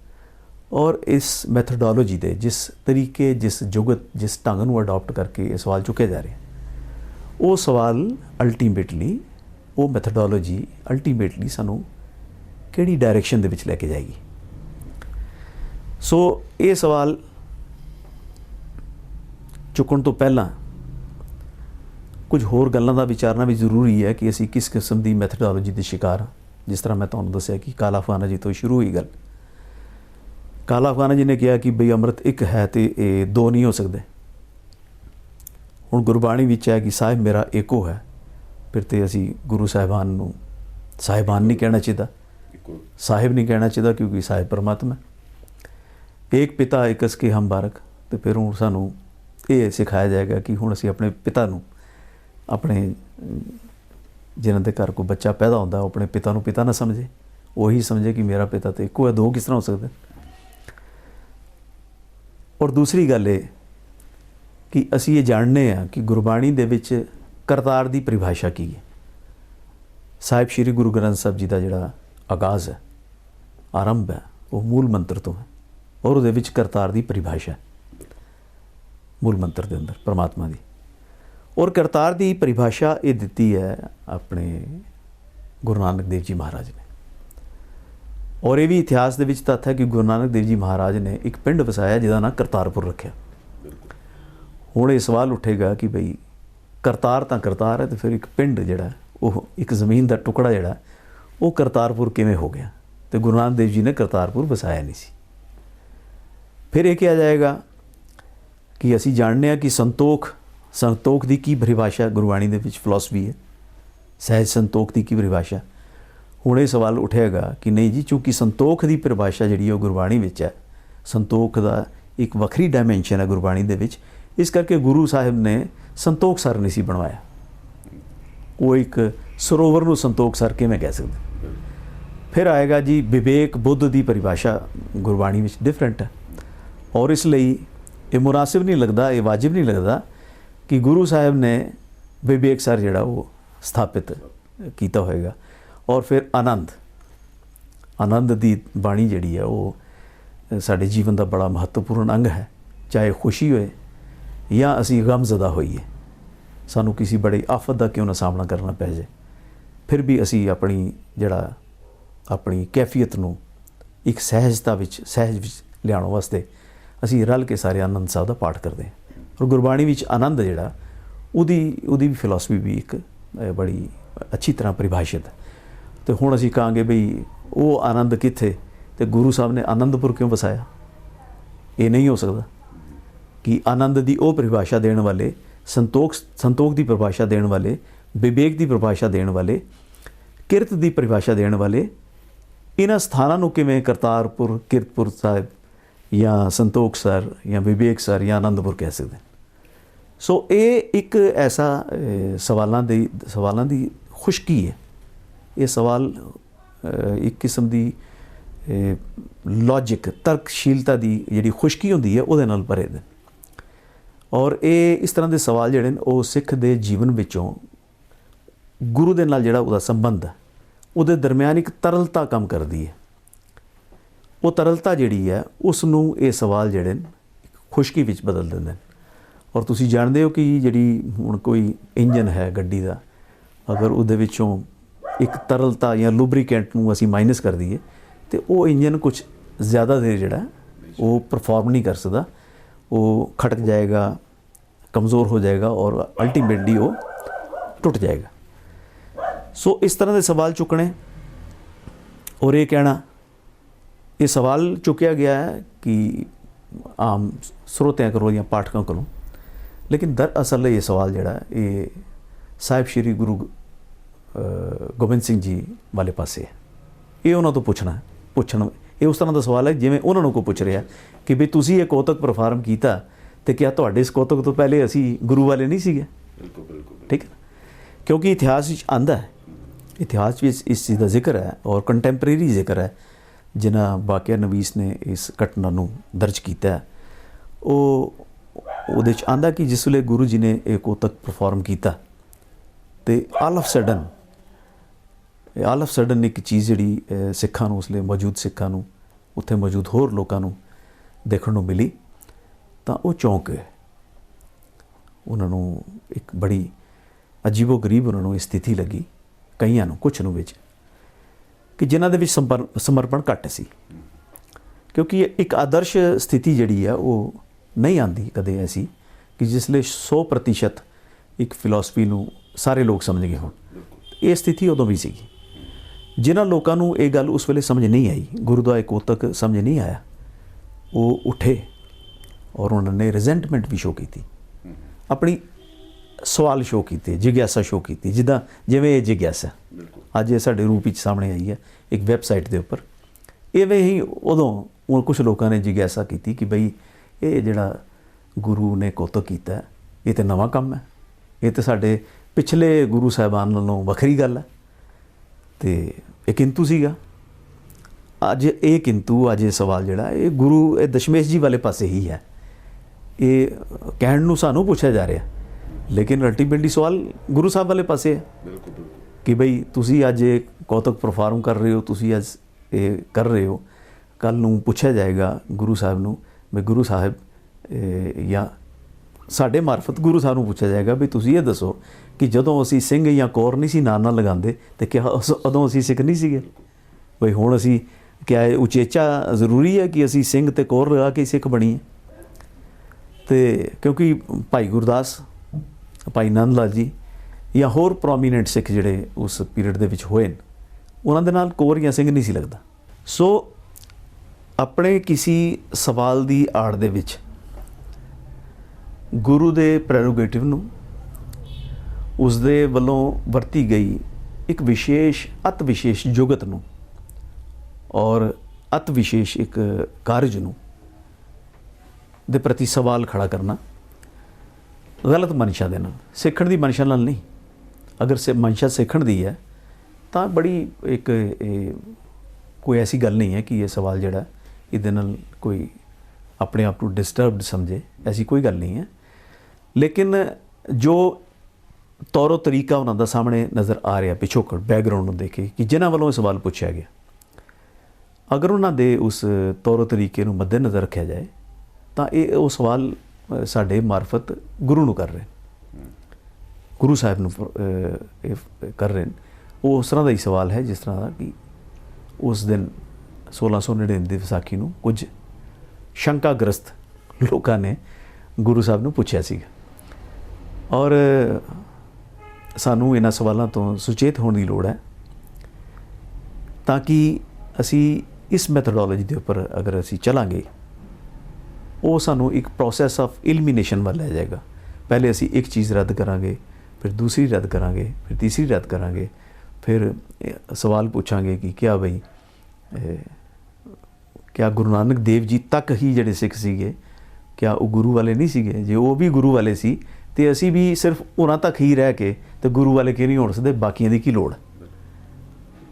[SPEAKER 2] ਔਰ ਇਸ ਮੈਥਡੋਲੋਜੀ ਦੇ ਜਿਸ ਤਰੀਕੇ, ਜਿਸ ਜੁਗਤ, ਜਿਸ ਢੰਗ ਨੂੰ ਅਡਾਪਟ ਕਰਕੇ ਇਹ ਸਵਾਲ ਚੁੱਕੇ ਜਾ ਰਹੇ ਉਹ ਸਵਾਲ ਅਲਟੀਮੇਟਲੀ ਉਹ ਮੈਥਡੋਲੋਜੀ ਅਲਟੀਮੇਟਲੀ ਸਾਨੂੰ ਕਿਹੜੀ ਡਾਇਰੈਕਸ਼ਨ ਦੇ ਵਿੱਚ ਲੈ ਕੇ ਜਾਏਗੀ? ਸੋ ਇਹ ਸਵਾਲ ਚੁੱਕਣ ਤੋਂ ਪਹਿਲਾਂ ਕੁਝ ਹੋਰ ਗੱਲਾਂ ਦਾ ਵਿਚਾਰਨਾ ਵੀ ਜ਼ਰੂਰੀ ਹੈ ਕਿ ਅਸੀਂ ਕਿਸ ਕਿਸਮ ਦੀ ਮੈਥਡੋਲੋਜੀ ਦੇ ਸ਼ਿਕਾਰ ਹਾਂ। ਜਿਸ ਤਰ੍ਹਾਂ ਮੈਂ ਤੁਹਾਨੂੰ ਦੱਸਿਆ ਕਿ ਕਾਲਾ ਅਫਗਾਨਾ ਜੀ ਤੋਂ ਸ਼ੁਰੂ ਹੋਈ ਗੱਲ। ਕਾਲਾ ਅਫਗਾਨਾ ਜੀ ਨੇ ਕਿਹਾ ਕਿ ਬਈ ਅੰਮ੍ਰਿਤ ਇੱਕ ਹੈ ਤੇ ਇਹ ਦੋ ਨਹੀਂ ਹੋ ਸਕਦੇ। ਹੁਣ ਗੁਰਬਾਣੀ ਵਿੱਚ ਹੈ ਕਿ ਸਾਹਿਬ ਮੇਰਾ ਏਕੋ ਹੈ। ਫਿਰ ਤੇ ਅਸੀਂ ਗੁਰੂ ਸਾਹਿਬਾਨ ਨੂੰ ਸਾਹਿਬਾਨ ਨਹੀਂ ਕਹਿਣਾ ਚਾਹੀਦਾ। ਸਾਹਿਬ ਨਹੀਂ ਕਹਿਣਾ ਚਾਹੀਦਾ ਕਿਉਂਕਿ ਸਾਹਿਬ ਪਰਮਾਤਮਾ। ਏਕ ਪਿਤਾ ਏਕਸ ਕੇ ਹਮ ਬਾਰਕ। ਤੇ ਫਿਰ ਹੁਣ ਸਾਨੂੰ ਇਹ ਸਿਖਾਇਆ ਜਾਏਗਾ ਕਿ ਹੁਣ ਅਸੀਂ ਆਪਣੇ ਪਿਤਾ ਨੂੰ ਆਪਣੇ ਜਿਨ੍ਹਾਂ ਦੇ ਘਰ ਕੋਈ ਬੱਚਾ ਪੈਦਾ ਹੁੰਦਾ, ਉਹ ਆਪਣੇ ਪਿਤਾ ਨੂੰ ਪਿਤਾ ਨਾ ਸਮਝੇ। ਉਹੀ ਸਮਝੇ ਕਿ ਮੇਰਾ ਪਿਤਾ ਤੇ ਇੱਕੋ ਹੈ, ਦੋ ਕਿਸ ਤਰ੍ਹਾਂ ਹੋ ਸਕਦੇ ਔਰ ਦੂਸਰੀ ਗੱਲ ਇਹ ਕਿ ਅਸੀਂ ਇਹ ਜਾਣਦੇ ਹਾਂ ਕਿ ਗੁਰਬਾਣੀ ਦੇ ਵਿੱਚ ਕਰਤਾਰ ਦੀ ਪਰਿਭਾਸ਼ਾ ਕੀ ਹੈ। ਸਾਹਿਬ ਸ੍ਰੀ ਗੁਰੂ ਗ੍ਰੰਥ ਸਾਹਿਬ ਜੀ ਦਾ ਜਿਹੜਾ ਆਗਾਜ਼ ਹੈ, ਆਰੰਭ ਹੈ, ਉਹ ਮੂਲ ਮੰਤਰ ਤੋਂ ਹੈ ਔਰ ਉਹਦੇ ਵਿੱਚ ਕਰਤਾਰ ਦੀ ਪਰਿਭਾਸ਼ਾ ਹੈ। ਮੂਲ ਮੰਤਰ ਦੇ ਅੰਦਰ, ਪ੍ਰਮਾਤਮਾ ਦੀ। ਔਰ ਕਰਤਾਰ ਦੀ ਪਰਿਭਾਸ਼ਾ ਇਹ ਦਿੱਤੀ ਹੈ ਆਪਣੇ ਗੁਰੂ ਨਾਨਕ ਦੇਵ ਜੀ ਮਹਾਰਾਜ ਨੇ। ਔਰ ਇਹ ਵੀ ਇਤਿਹਾਸ ਦੇ ਵਿੱਚ ਤੱਥ ਹੈ ਕਿ ਗੁਰੂ ਨਾਨਕ ਦੇਵ ਜੀ ਮਹਾਰਾਜ ਨੇ ਇੱਕ ਪਿੰਡ ਵਸਾਇਆ ਜਿਹਦਾ ਨਾਂ ਕਰਤਾਰਪੁਰ ਰੱਖਿਆ। ਹੁਣ ਇਹ ਸਵਾਲ ਉੱਠੇਗਾ ਕਿ ਭਈ ਕਰਤਾਰ ਤਾਂ ਕਰਤਾਰ ਹੈ ਤੇ ਫਿਰ ਇੱਕ ਪਿੰਡ ਜਿਹੜਾ ਉਹ ਇੱਕ ਜ਼ਮੀਨ ਦਾ ਟੁਕੜਾ ਜਿਹੜਾ ਉਹ ਕਰਤਾਰਪੁਰ ਕਿਵੇਂ ਹੋ ਗਿਆ? ਤੇ ਗੁਰੂ ਨਾਨਕ ਦੇਵ ਜੀ ਨੇ ਕਰਤਾਰਪੁਰ ਵਸਾਇਆ ਨਹੀਂ ਸੀ। ਫਿਰ ਇਹ ਕਿਹਾ ਜਾਏਗਾ ਕਿ ਅਸੀਂ ਜਾਣਦੇ ਹਾਂ ਕਿ ਸੰਤੋਖ ਸੰਤੋਖ ਦੀ ਕੀ ਪਰਿਭਾਸ਼ਾ ਗੁਰਬਾਣੀ ਦੇ ਵਿੱਚ ਫਿਲਾਸਫੀ ਹੈ? ਸਹਿਜ ਸੰਤੋਖ ਦੀ ਕੀ ਪਰਿਭਾਸ਼ਾ? ਹੁਣ ਇਹ ਸਵਾਲ ਉੱਠੇਗਾ ਕਿ ਨਹੀਂ ਜੀ, ਚੂੰਕਿ ਸੰਤੋਖ ਦੀ ਪਰਿਭਾਸ਼ਾ ਜਿਹੜੀ ਉਹ ਗੁਰਬਾਣੀ ਵਿੱਚ ਹੈ। ਸੰਤੋਖ ਦਾ ਇੱਕ ਵੱਖਰੀ ਡਾਈਮੈਂਸ਼ਨ ਹੈ ਗੁਰਬਾਣੀ ਦੇ ਵਿੱਚ। ਇਸ ਕਰਕੇ ਗੁਰੂ ਸਾਹਿਬ ਨੇ ਸੰਤੋਖ ਸਰ ਨਹੀਂ ਸੀ ਬਣਵਾਇਆ। ਉਹ ਇੱਕ ਸਰੋਵਰ ਨੂੰ ਸੰਤੋਖ ਸਰ ਕਿਵੇਂ ਕਹਿ ਸਕਦੇ? ਫਿਰ ਆਏਗਾ ਜੀ, ਵਿਵੇਕ ਬੁੱਧ ਦੀ ਪਰਿਭਾਸ਼ਾ ਗੁਰਬਾਣੀ ਵਿੱਚ ਡਿਫਰੈਂਟ ਹੈ। ਔਰ ਇਸ ਲਈ ਇਹ ਮੁਨਾਸਿਬ ਨਹੀਂ ਲੱਗਦਾ, ਇਹ ਵਾਜਿਬ ਨਹੀਂ ਲੱਗਦਾ ਕਿ ਗੁਰੂ ਸਾਹਿਬ ਨੇ ਵਿਵੇਕ ਸਰ ਜਿਹੜਾ ਉਹ ਸਥਾਪਿਤ ਕੀਤਾ ਹੋਏਗਾ। ਔਰ ਫਿਰ ਆਨੰਦ। ਆਨੰਦ ਦੀ ਬਾਣੀ ਜਿਹੜੀ ਹੈ ਉਹ ਸਾਡੇ ਜੀਵਨ ਦਾ ਬੜਾ ਮਹੱਤਵਪੂਰਨ ਅੰਗ ਹੈ। ਚਾਹੇ ਖੁਸ਼ੀ ਹੋਏ ਜਾਂ ਅਸੀਂ ਗਮਜ਼ਦਾ ਹੋਈਏ, ਸਾਨੂੰ ਕਿਸੇ ਬੜੀ ਆਫਤ ਦਾ ਕਿਉਂ ਨਾ ਸਾਹਮਣਾ ਕਰਨਾ ਪੈ ਜਾਏ। ਫਿਰ ਵੀ ਅਸੀਂ ਆਪਣੀ ਜਿਹੜਾ, ਆਪਣੀ ਕੈਫੀਅਤ ਨੂੰ ਇੱਕ ਸਹਿਜਤਾ ਵਿੱਚ, ਸਹਿਜ ਵਿੱਚ ਲਿਆਉਣ ਵਾਸਤੇ ਅਸੀਂ ਰਲ ਕੇ ਸਾਰੇ ਆਨੰਦ ਸਾਹਿਬ ਦਾ ਪਾਠ ਕਰਦੇ ਹਾਂ। ਔਰ ਗੁਰਬਾਣੀ ਵਿੱਚ ਆਨੰਦ ਜਿਹੜਾ, ਉਹਦੀ ਉਹਦੀ ਵੀ ਫਿਲਾਸਫੀ ਵੀ ਇੱਕ ਬੜੀ ਅੱਛੀ ਤਰ੍ਹਾਂ ਪਰਿਭਾਸ਼ਿਤ ਹੈ। ਤੇ ਹੁਣ ਅਸੀਂ ਕਹਾਂਗੇ ਬਈ ਉਹ ਆਨੰਦ ਕਿੱਥੇ? ਤੇ ਗੁਰੂ ਸਾਹਿਬ ਨੇ ਆਨੰਦਪੁਰ ਕਿਉਂ ਵਸਾਇਆ? ਇਹ ਨਹੀਂ ਹੋ ਸਕਦਾ ਕਿ ਆਨੰਦ ਦੀ ਉਹ ਪਰਿਭਾਸ਼ਾ ਦੇਣ ਵਾਲੇ, ਸੰਤੋਖ ਸੰਤੋਖ ਦੀ ਪਰਿਭਾਸ਼ਾ ਦੇਣ ਵਾਲੇ, ਵਿਵੇਕ ਦੀ ਪਰਿਭਾਸ਼ਾ ਦੇਣ ਵਾਲੇ, ਕਿਰਤ ਦੀ ਪਰਿਭਾਸ਼ਾ ਦੇਣ ਵਾਲੇ, ਇਹਨਾਂ ਸਥਾਨਾਂ ਨੂੰ ਕਿਵੇਂ ਕਰਤਾਰਪੁਰ, ਕਿਰਤਪੁਰ ਸਾਹਿਬ ਜਾਂ ਸੰਤੋਖ ਸਰ ਜਾਂ ਵਿਵੇਕ ਸਰ ਜਾਂ ਆਨੰਦਪੁਰ ਕਹਿ ਸਕਦੇ ਸੋ ਇਹ ਇੱਕ ਐਸਾ ਸਵਾਲਾਂ ਦੀ ਸਵਾਲਾਂ ਦੀ ਖੁਸ਼ਕੀ ਹੈ। ਇਹ ਸਵਾਲ ਇੱਕ ਕਿਸਮ ਦੀ ਲੌਜੀਕ ਤਰਕਸ਼ੀਲਤਾ ਦੀ ਜਿਹੜੀ ਖੁਸ਼ਕੀ ਹੁੰਦੀ ਹੈ, ਉਹਦੇ ਨਾਲ ਭਰੇ ਦੇ। ਔਰ ਇਹ ਇਸ ਤਰ੍ਹਾਂ ਦੇ ਸਵਾਲ ਜਿਹੜੇ ਨੇ, ਉਹ ਸਿੱਖ ਦੇ ਜੀਵਨ ਵਿੱਚੋਂ ਗੁਰੂ ਦੇ ਨਾਲ ਜਿਹੜਾ ਉਹਦਾ ਸੰਬੰਧ ਹੈ, ਉਹਦੇ ਦਰਮਿਆਨ ਇੱਕ ਤਰਲਤਾ ਕੰਮ ਕਰਦੀ ਹੈ। ਉਹ ਤਰਲਤਾ ਜਿਹੜੀ ਹੈ ਉਸ ਨੂੰ ਇਹ ਸਵਾਲ ਜਿਹੜੇ ਨੇ, ਖੁਸ਼ਕੀ ਵਿੱਚ ਬਦਲ ਦਿੰਦੇ ਨੇ। ਔਰ ਤੁਸੀਂ ਜਾਣਦੇ ਹੋ ਕਿ ਜਿਹੜੀ ਹੁਣ ਕੋਈ ਇੰਜਨ ਹੈ ਗੱਡੀ ਦਾ, ਅਗਰ ਉਹਦੇ ਵਿੱਚੋਂ ਇੱਕ ਤਰਲਤਾ ਜਾਂ ਲੂਬਰੀਕੈਂਟ ਨੂੰ ਅਸੀਂ ਮਾਈਨਸ ਕਰ ਦਈਏ, ਤੇ ਉਹ ਇੰਜਨ ਕੁਝ ਜ਼ਿਆਦਾ ਦੇਰ ਜਿਹੜਾ, ਉਹ ਪਰਫਾਰਮ ਨਹੀਂ ਕਰ ਸਕਦਾ। ਉਹ ਖਟਕ ਜਾਏਗਾ, ਕਮਜ਼ੋਰ ਹੋ ਜਾਏਗਾ ਔਰ ਅਲਟੀਮੇਟਲੀ ਉਹ ਟੁੱਟ ਜਾਏਗਾ। ਸੋ ਇਸ ਤਰ੍ਹਾਂ ਦੇ ਸਵਾਲ ਚੁੱਕਣੇ। ਔਰ ਇਹ ਕਹਿਣਾ ਇਹ ਸਵਾਲ ਚੁੱਕਿਆ ਗਿਆ ਹੈ ਕਿ ਆਮ ਸਰੋਤਿਆਂ ਕੋਲੋਂ ਜਾਂ ਪਾਠਕਾਂ ਕੋਲੋਂ ਲੇਕਿਨ ਦਰਅਸਲ ਇਹ ਸਵਾਲ ਜਿਹੜਾ ਹੈ, ਇਹ ਸਾਹਿਬ ਸ੍ਰੀ ਗੁਰੂ ਗੋਬਿੰਦ ਸਿੰਘ ਜੀ ਵਾਲੇ ਪਾਸੇ ਹੈ। ਇਹ ਉਹਨਾਂ ਤੋਂ ਪੁੱਛਣਾ ਪੁੱਛਣ ਇਹ ਉਸ ਤਰ੍ਹਾਂ ਦਾ ਸਵਾਲ ਹੈ ਜਿਵੇਂ ਉਹਨਾਂ ਨੂੰ ਕੋ ਪੁੱਛ ਰਿਹਾ ਕਿ ਵੀ ਤੁਸੀਂ ਇਹ ਕੋਤਕ ਪਰਫਾਰਮ ਕੀਤਾ ਤੇ ਕਿਆ ਤੁਹਾਡੇ ਇਸ ਕੋਤਕ ਤੋਂ ਪਹਿਲੇ ਅਸੀਂ ਗੁਰੂ ਵਾਲੇ ਨਹੀਂ ਸੀਗੇ?
[SPEAKER 1] ਬਿਲਕੁਲ ਬਿਲਕੁਲ
[SPEAKER 2] ਠੀਕ ਹੈ? ਕਿਉਂਕਿ ਇਤਿਹਾਸ ਵਿੱਚ ਆਂਦਾ ਹੈ ਇਤਿਹਾਸ ਵਿੱਚ ਇਸ ਚੀਜ਼ ਦਾ ਜ਼ਿਕਰ ਹੈ ਔਰ ਕੰਟੈਂਪਰੇਰੀ ਜ਼ਿਕਰ ਹੈ ਜਿਨ੍ਹਾਂ ਵਾਕਿਆ ਨਵੀਸ ਨੇ ਇਸ ਘਟਨਾ ਨੂੰ ਦਰਜ ਕੀਤਾ ਉਹ ਉਹਦੇ ਚ ਆਂਦਾ ਕਿ ਜਿਸ ਵੇਲੇ ਗੁਰੂ ਜੀ ਨੇ ਇਹ ਕੋਤਕ ਪਰਫਾਰਮ ਕੀਤਾ ਤੇ all of sudden all of sudden ਇੱਕ ਚੀਜ਼ ਜਿਹੜੀ ਸਿੱਖਾਂ ਨੂੰ ਉਸਲੇ ਮੌਜੂਦ ਸਿੱਖਾਂ ਨੂੰ, ਉੱਥੇ ਮੌਜੂਦ ਹੋਰ ਲੋਕਾਂ ਨੂੰ ਦੇਖਣ ਨੂੰ ਮਿਲੀ, ਤਾਂ ਉਹ ਚੌਂਕ ਗਏ। ਉਹਨਾਂ ਨੂੰ ਇੱਕ ਬੜੀ ਅਜੀਬੋ ਗਰੀਬ ਉਹਨਾਂ ਨੂੰ ਇਹ ਸਥਿਤੀ ਲੱਗੀ, ਕਈਆਂ ਨੂੰ ਕੁਝ ਨੂੰ ਵਿੱਚ। ਕਿ ਜਿਨ੍ਹਾਂ ਦੇ ਵਿੱਚ ਸੰਪਰ- ਸਮਰਪਣ ਘੱਟ ਸੀ। ਕਿਉਂਕਿ ਇੱਕ ਆਦਰਸ਼ ਸਥਿਤੀ ਜਿਹੜੀ ਆ, ਉਹ ਨਹੀਂ ਆਂਦੀ ਕਦੇ ਐਸੀ ਕਿ ਜਿਸ ਲਈ 100% ਇੱਕ ਫਿਲਾਸਫੀ ਨੂੰ ਸਾਰੇ ਲੋਕ ਸਮਝ ਗਏ ਹੋਣ। ਇਹ ਸਥਿਤੀ ਉਦੋਂ ਵੀ ਸੀਗੀ। ਜਿਨ੍ਹਾਂ ਲੋਕਾਂ ਨੂੰ ਇਹ ਗੱਲ ਉਸ ਵੇਲੇ ਸਮਝ ਨਹੀਂ ਆਈ, ਗੁਰੂ ਦਾ ਇੱਕ ਉਤਕ ਸਮਝ ਨਹੀਂ ਆਇਆ, ਉਹ ਉੱਠੇ ਔਰ ਉਹਨਾਂ ਨੇ ਰਿਜ਼ੈਂਟਮੈਂਟ ਵੀ ਸ਼ੋ ਕੀਤੀ। ਆਪਣੀ ਸਵਾਲ ਸ਼ੋ ਕੀਤੇ, ਜਿਗਿਆਸਾ ਸ਼ੋ ਕੀਤੀ, ਜਿੱਦਾਂ ਜਿਵੇਂ ਇਹ ਜਿਗਿਆਸਾ।
[SPEAKER 1] ਬਿਲਕੁਲ।
[SPEAKER 2] ਅੱਜ ਇਹ ਸਾਡੇ ਰੂਪ ਵਿੱਚ ਸਾਹਮਣੇ ਆਈ ਹੈ ਇੱਕ ਵੈਬਸਾਈਟ ਦੇ ਉੱਪਰ। ਇਵੇਂ ਹੀ ਉਦੋਂ ਉਹ ਕੁਝ ਲੋਕਾਂ ਨੇ ਜਿਗਿਆਸਾ ਕੀਤੀ ਕਿ ਬਈ ਇਹ ਜਿਹੜਾ ਗੁਰੂ ਨੇ ਕੌਤਕ ਕੀਤਾ ਹੈ। ਇਹ ਤੇ ਨਵਾਂ ਕੰਮ ਹੈ। ਇਹ ਤੇ ਸਾਡੇ ਪਿਛਲੇ ਗੁਰੂ ਸਾਹਿਬਾਨ ਨਾਲੋਂ ਵੱਖਰੀ ਗੱਲ ਹੈ। ਤੇ ਇਹ ਕਿੰਤੂ ਸੀਗਾ। ਅੱਜ ਇਹ ਕਿੰਤੂ ਅੱਜ ਇਹ ਸਵਾਲ ਜਿਹੜਾ ਇਹ ਗੁਰੂ ਇਹ ਦਸ਼ਮੇਸ਼ ਜੀ ਵਾਲੇ ਪਾਸੇ ਹੀ ਹੈ। ਇਹ ਕਹਿਣ ਨੂੰ ਸਾਨੂੰ ਪੁੱਛਿਆ ਜਾ ਰਿਹਾ ਲੇਕਿਨ ਅਲਟੀਮੇਟਲੀ ਸਵਾਲ ਗੁਰੂ ਸਾਹਿਬ ਵਾਲੇ ਪਾਸੇ ਹੈ।
[SPEAKER 1] ਬਿਲਕੁਲ ਬਿਲਕੁਲ।
[SPEAKER 2] ਕਿ ਬਈ ਤੁਸੀਂ ਅੱਜ ਇਹ ਕੌਤਕ ਪਰਫਾਰਮ ਕਰ ਰਹੇ ਹੋ, ਤੁਸੀਂ ਅੱਜ ਇਹ ਕਰ ਰਹੇ ਹੋ। ਕੱਲ ਨੂੰ ਪੁੱਛਿਆ ਜਾਏਗਾ ਗੁਰੂ ਸਾਹਿਬ ਨੂੰ ਵੀ ਗੁਰੂ ਸਾਹਿਬ ਜਾਂ ਸਾਡੇ ਮਾਰਫਤ ਗੁਰੂ ਸਾਹਿਬ ਨੂੰ ਪੁੱਛਿਆ ਜਾਏਗਾ ਵੀ ਤੁਸੀਂ ਇਹ ਦੱਸੋ ਕਿ ਜਦੋਂ ਅਸੀਂ ਸਿੰਘ ਜਾਂ ਕੌਰ ਨਹੀਂ ਸੀ ਨਾਂ ਨਾਲ ਲਗਾਉਂਦੇ, ਤੇ ਕਿਹਾ ਉਸ- ਉਦੋਂ ਅਸੀਂ ਸਿੱਖ ਨਹੀਂ ਸੀਗੇ? ਬਈ ਹੁਣ ਅਸੀਂ ਕਿਆ ਇਹ ਉਚੇਚਾ ਜ਼ਰੂਰੀ ਹੈ ਕਿ ਅਸੀਂ ਸਿੰਘ ਤੇ ਕੌਰ ਲਗਾ ਕੇ ਸਿੱਖ ਬਣੀਏ? ਤੇ ਕਿਉਂਕਿ ਭਾਈ ਗੁਰਦਾਸ, ਭਾਈ ਨੰਦ ਲਾਲ ਜੀ ਜਾਂ ਹੋਰ ਪ੍ਰੋਮੀਨੈਂਟ ਸਿੱਖ ਜਿਹੜੇ ਉਸ ਪੀਰੀਅਡ ਦੇ ਵਿੱਚ ਹੋਏ ਨੇ, ਉਹਨਾਂ ਦੇ ਨਾਲ ਕੋਰ ਜਾਂ ਸਿੰਘ ਨਹੀਂ ਸੀ ਲੱਗਦਾ। ਸੋ ਆਪਣੇ ਕਿਸੇ ਸਵਾਲ ਦੀ ਆੜ ਦੇ ਵਿੱਚ ਗੁਰੂ ਦੇ ਪ੍ਰੈਰੋਗੇਟਿਵ ਨੂੰ ਉਸ ਦੇ ਵੱਲੋਂ ਵਰਤੀ ਗਈ ਇੱਕ ਵਿਸ਼ੇਸ਼ ਅਤ ਵਿਸ਼ੇਸ਼ ਜੁਗਤ ਨੂੰ ਔਰ ਅਤ ਵਿਸ਼ੇਸ਼ ਇੱਕ ਕਾਰਜ ਨੂੰ ਦੇ ਪ੍ਰਤੀ ਸਵਾਲ ਖੜਾ ਕਰਨਾ ਗਲਤ ਮਨਸ਼ਾ ਦੇ ਨਾਲ, ਸਿੱਖਣ ਦੀ ਮਨਸ਼ਾ ਨਾਲ ਨਹੀਂ। ਅਗਰ ਸੇ, ਮਨਸ਼ਾ ਸਿੱਖਣ ਦੀ ਹੈ, ਤਾਂ ਬੜੀ ਇੱਕ, ਇਹ ਕੋਈ ਐਸੀ ਗੱਲ ਨਹੀਂ ਹੈ ਕਿ ਇਹ ਸਵਾਲ ਜਿਹੜਾ ਇਹਦੇ ਨਾਲ ਕੋਈ ਆਪਣੇ ਆਪ ਨੂੰ ਡਿਸਟਰਬਡ ਸਮਝੇ, ਐਸੀ ਕੋਈ ਗੱਲ ਨਹੀਂ ਹੈ। ਲੇਕਿਨ ਜੋ ਤੌਰੋ, ਤਰੀਕਾ ਉਹਨਾਂ ਦਾ ਸਾਹਮਣੇ ਨਜ਼ਰ ਆ ਰਿਹਾ ਪਿਛੋਕੜ ਬੈਕਗ੍ਰਾਉਂਡ ਨੂੰ ਦੇਖੇ ਕਿ ਜਿਨ੍ਹਾਂ ਵੱਲੋਂ ਇਹ ਸਵਾਲ ਪੁੱਛਿਆ ਗਿਆ, ਅਗਰ ਉਹਨਾਂ ਦੇ ਉਸ ਤੌਰੋ ਤਰੀਕੇ ਨੂੰ ਮੱਦੇਨਜ਼ਰ ਰੱਖਿਆ ਜਾਏ, ਤਾਂ ਇਹ ਉਹ ਸਵਾਲ ਸਾਡੇ ਮਾਰਫਤ ਗੁਰੂ ਨੂੰ ਕਰ ਰਹੇ ਗੁਰੂ ਸਾਹਿਬ ਨੂੰ ਇਹ ਕਰ ਰਹੇ ਨੇ। ਉਹ ਉਸ ਤਰ੍ਹਾਂ ਦਾ ਹੀ ਸਵਾਲ ਹੈ, ਜਿਸ ਤਰ੍ਹਾਂ ਦਾ ਕਿ ਉਸ ਦਿਨ 1699 ਦੀ ਵਿਸਾਖੀ ਨੂੰ ਕੁਝ ਸ਼ੰਕਾਗ੍ਰਸਤ ਲੋਕਾਂ ਨੇ ਗੁਰੂ ਸਾਹਿਬ ਨੂੰ ਪੁੱਛਿਆ ਸੀਗਾ। ਔਰ ਸਾਨੂੰ ਇਹਨਾਂ ਸਵਾਲਾਂ ਤੋਂ ਸੁਚੇਤ ਹੋਣ ਦੀ ਲੋੜ ਹੈ ਤਾਂ ਕਿ ਅਸੀਂ ਇਸ ਮੈਥਡੋਲੋਜੀ ਦੇ ਉੱਪਰ ਅਗਰ ਅਸੀਂ ਚਲਾਂਗੇ, ਉਹ ਸਾਨੂੰ ਇੱਕ ਪ੍ਰੋਸੈਸ ਆਫ ਇਲਮੀਨੇਸ਼ਨ ਵੱਲ ਲੈ ਜਾਏਗਾ। ਪਹਿਲੇ ਅਸੀਂ ਇੱਕ ਚੀਜ਼ ਰੱਦ ਕਰਾਂਗੇ ਫਿਰ ਦੂਸਰੀ ਰੱਦ ਕਰਾਂਗੇ, ਫਿਰ ਤੀਸਰੀ ਰੱਦ ਕਰਾਂਗੇ, ਫਿਰ ਸਵਾਲ ਪੁੱਛਾਂਗੇ ਕਿ ਕਿਆ ਬਈ ਕਿਆ ਗੁਰੂ ਨਾਨਕ ਦੇਵ ਜੀ ਤੱਕ ਹੀ ਜਿਹੜੇ ਸਿੱਖ ਸੀਗੇ, ਕਿਆ ਉਹ ਗੁਰੂ ਵਾਲੇ ਨਹੀਂ ਸੀਗੇ? ਜੇ ਉਹ ਵੀ ਗੁਰੂ ਵਾਲੇ ਸੀ, ਤੇ ਅਸੀਂ ਵੀ ਸਿਰਫ ਉਹਨਾਂ ਤੱਕ ਹੀ ਰਹਿ ਕੇ ਤੇ ਗੁਰੂ ਵਾਲੇ ਕਿਉਂ ਨਹੀਂ ਹੋਣ ਸਕਦੇ? ਬਾਕੀਆਂ ਦੀ ਕੀ ਲੋੜ?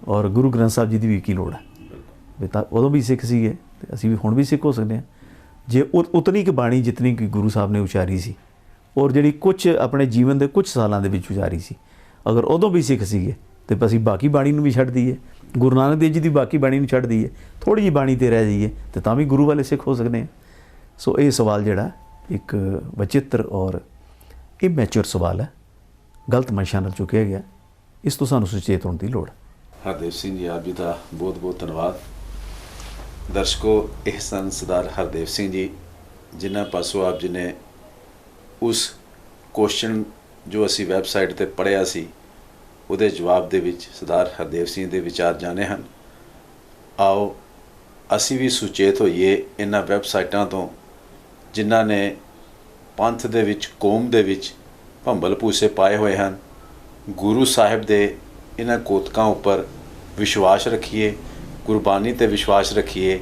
[SPEAKER 2] ਔਰ ਗੁਰੂ ਗ੍ਰੰਥ ਸਾਹਿਬ ਜੀ ਦੀ ਵੀ ਕੀ ਲੋੜ ਹੈ? ਵੀ ਤਾਂ ਉਦੋਂ ਵੀ ਸਿੱਖ ਸੀਗੇ ਤੇ ਅਸੀਂ ਵੀ ਹੁਣ ਵੀ ਸਿੱਖ ਹੋ ਸਕਦੇ ਹਾਂ। ਜੇ ਉਤਨੀ ਕਿ ਬਾਣੀ ਜਿਤਨੀ ਕਿ ਗੁਰੂ ਸਾਹਿਬ ਨੇ ਉਚਾਰੀ ਸੀ। ਔਰ ਜਿਹੜੀ ਕੁਝ ਆਪਣੇ ਜੀਵਨ ਦੇ ਕੁਝ ਸਾਲਾਂ ਦੇ ਵਿੱਚ ਉਚਾਰੀ ਸੀ। ਅਗਰ ਉਦੋਂ ਵੀ ਸਿੱਖ ਸੀਗੇ, ਤੇ ਅਸੀਂ ਬਾਕੀ ਬਾਣੀ ਨੂੰ ਵੀ ਛੱਡ ਦਈਏ। ਗੁਰੂ ਨਾਨਕ ਦੇਵ ਜੀ ਦੀ ਬਾਕੀ ਬਾਣੀ ਨੂੰ ਛੱਡ ਦਈਏ। ਥੋੜੀ ਜਿਹੀ ਬਾਣੀ ਤੇ ਰਹਿ ਜਾਈਏ, ਤੇ ਤਾਂ ਵੀ ਗੁਰੂ ਵਾਲੇ ਸਿੱਖ ਹੋ ਸਕਦੇ ਹਾਂ। ਸੋ ਇਹ ਸਵਾਲ ਜਿਹੜਾ ਇੱਕ ਵਚਿੱਤਰ ਔਰ ਇਹ ਇਮੈਚੁਰ ਸਵਾਲ ਹੈ। ਗਲਤ ਮਨਸ਼ਾ ਨਾਲ ਚੁੱਕਿਆ ਗਿਆ। ਇਸ ਤੋਂ ਸਾਨੂੰ ਸੁਚੇਤ ਹੋਣ ਦੀ ਲੋੜ ਹੈ।
[SPEAKER 1] ਹਰਦੇਵ ਸਿੰਘ ਜੀ, ਆਪ ਜੀ ਦਾ ਬਹੁਤ ਬਹੁਤ ਧੰਨਵਾਦ। ਦਰਸ਼ਕੋ, ਇਹ ਸਨ ਸਰਦਾਰ ਹਰਦੇਵ ਸਿੰਘ ਜੀ, ਜਿਨ੍ਹਾਂ ਪਾਸੋਂ ਆਪ ਜੀ ਨੇ ਉਸ ਕੁਐਸਚਨ ਜੋ ਅਸੀਂ ਵੈਬਸਾਈਟ ਤੇ ਪੜਿਆ ਸੀ, ਉਹਦੇ ਜਵਾਬ ਦੇ ਵਿੱਚ ਸਰਦਾਰ ਹਰਦੇਵ ਸਿੰਘ ਦੇ ਵਿਚਾਰ ਜਾਣੇ ਹਨ। ਆਓ, ਅਸੀਂ ਵੀ ਸੁਚੇਤ ਹੋਈਏ ਇਹਨਾਂ ਵੈਬਸਾਈਟਾਂ ਤੋਂ, ਜਿਨ੍ਹਾਂ ਨੇ ਪੰਥ ਦੇ ਵਿੱਚ, ਕੌਮ ਦੇ ਵਿੱਚ ਭੰਬਲ ਭੂਸੇ ਪਾਏ ਹੋਏ ਹਨ। ਗੁਰੂ ਸਾਹਿਬ ਦੇ ਇਹਨਾਂ ਕੋਤਕਾਂ ਉੱਪਰ ਵਿਸ਼ਵਾਸ ਰੱਖੀਏ, ਗੁਰਬਾਣੀ ਤੇ ਵਿਸ਼ਵਾਸ ਰੱਖੀਏ,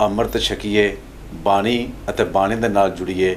[SPEAKER 1] ਅੰਮ੍ਰਿਤ ਛਕੀਏ, ਬਾਣੀ ਅਤੇ ਬਾਣੀ ਦੇ ਨਾਲ ਜੁੜੀਏ।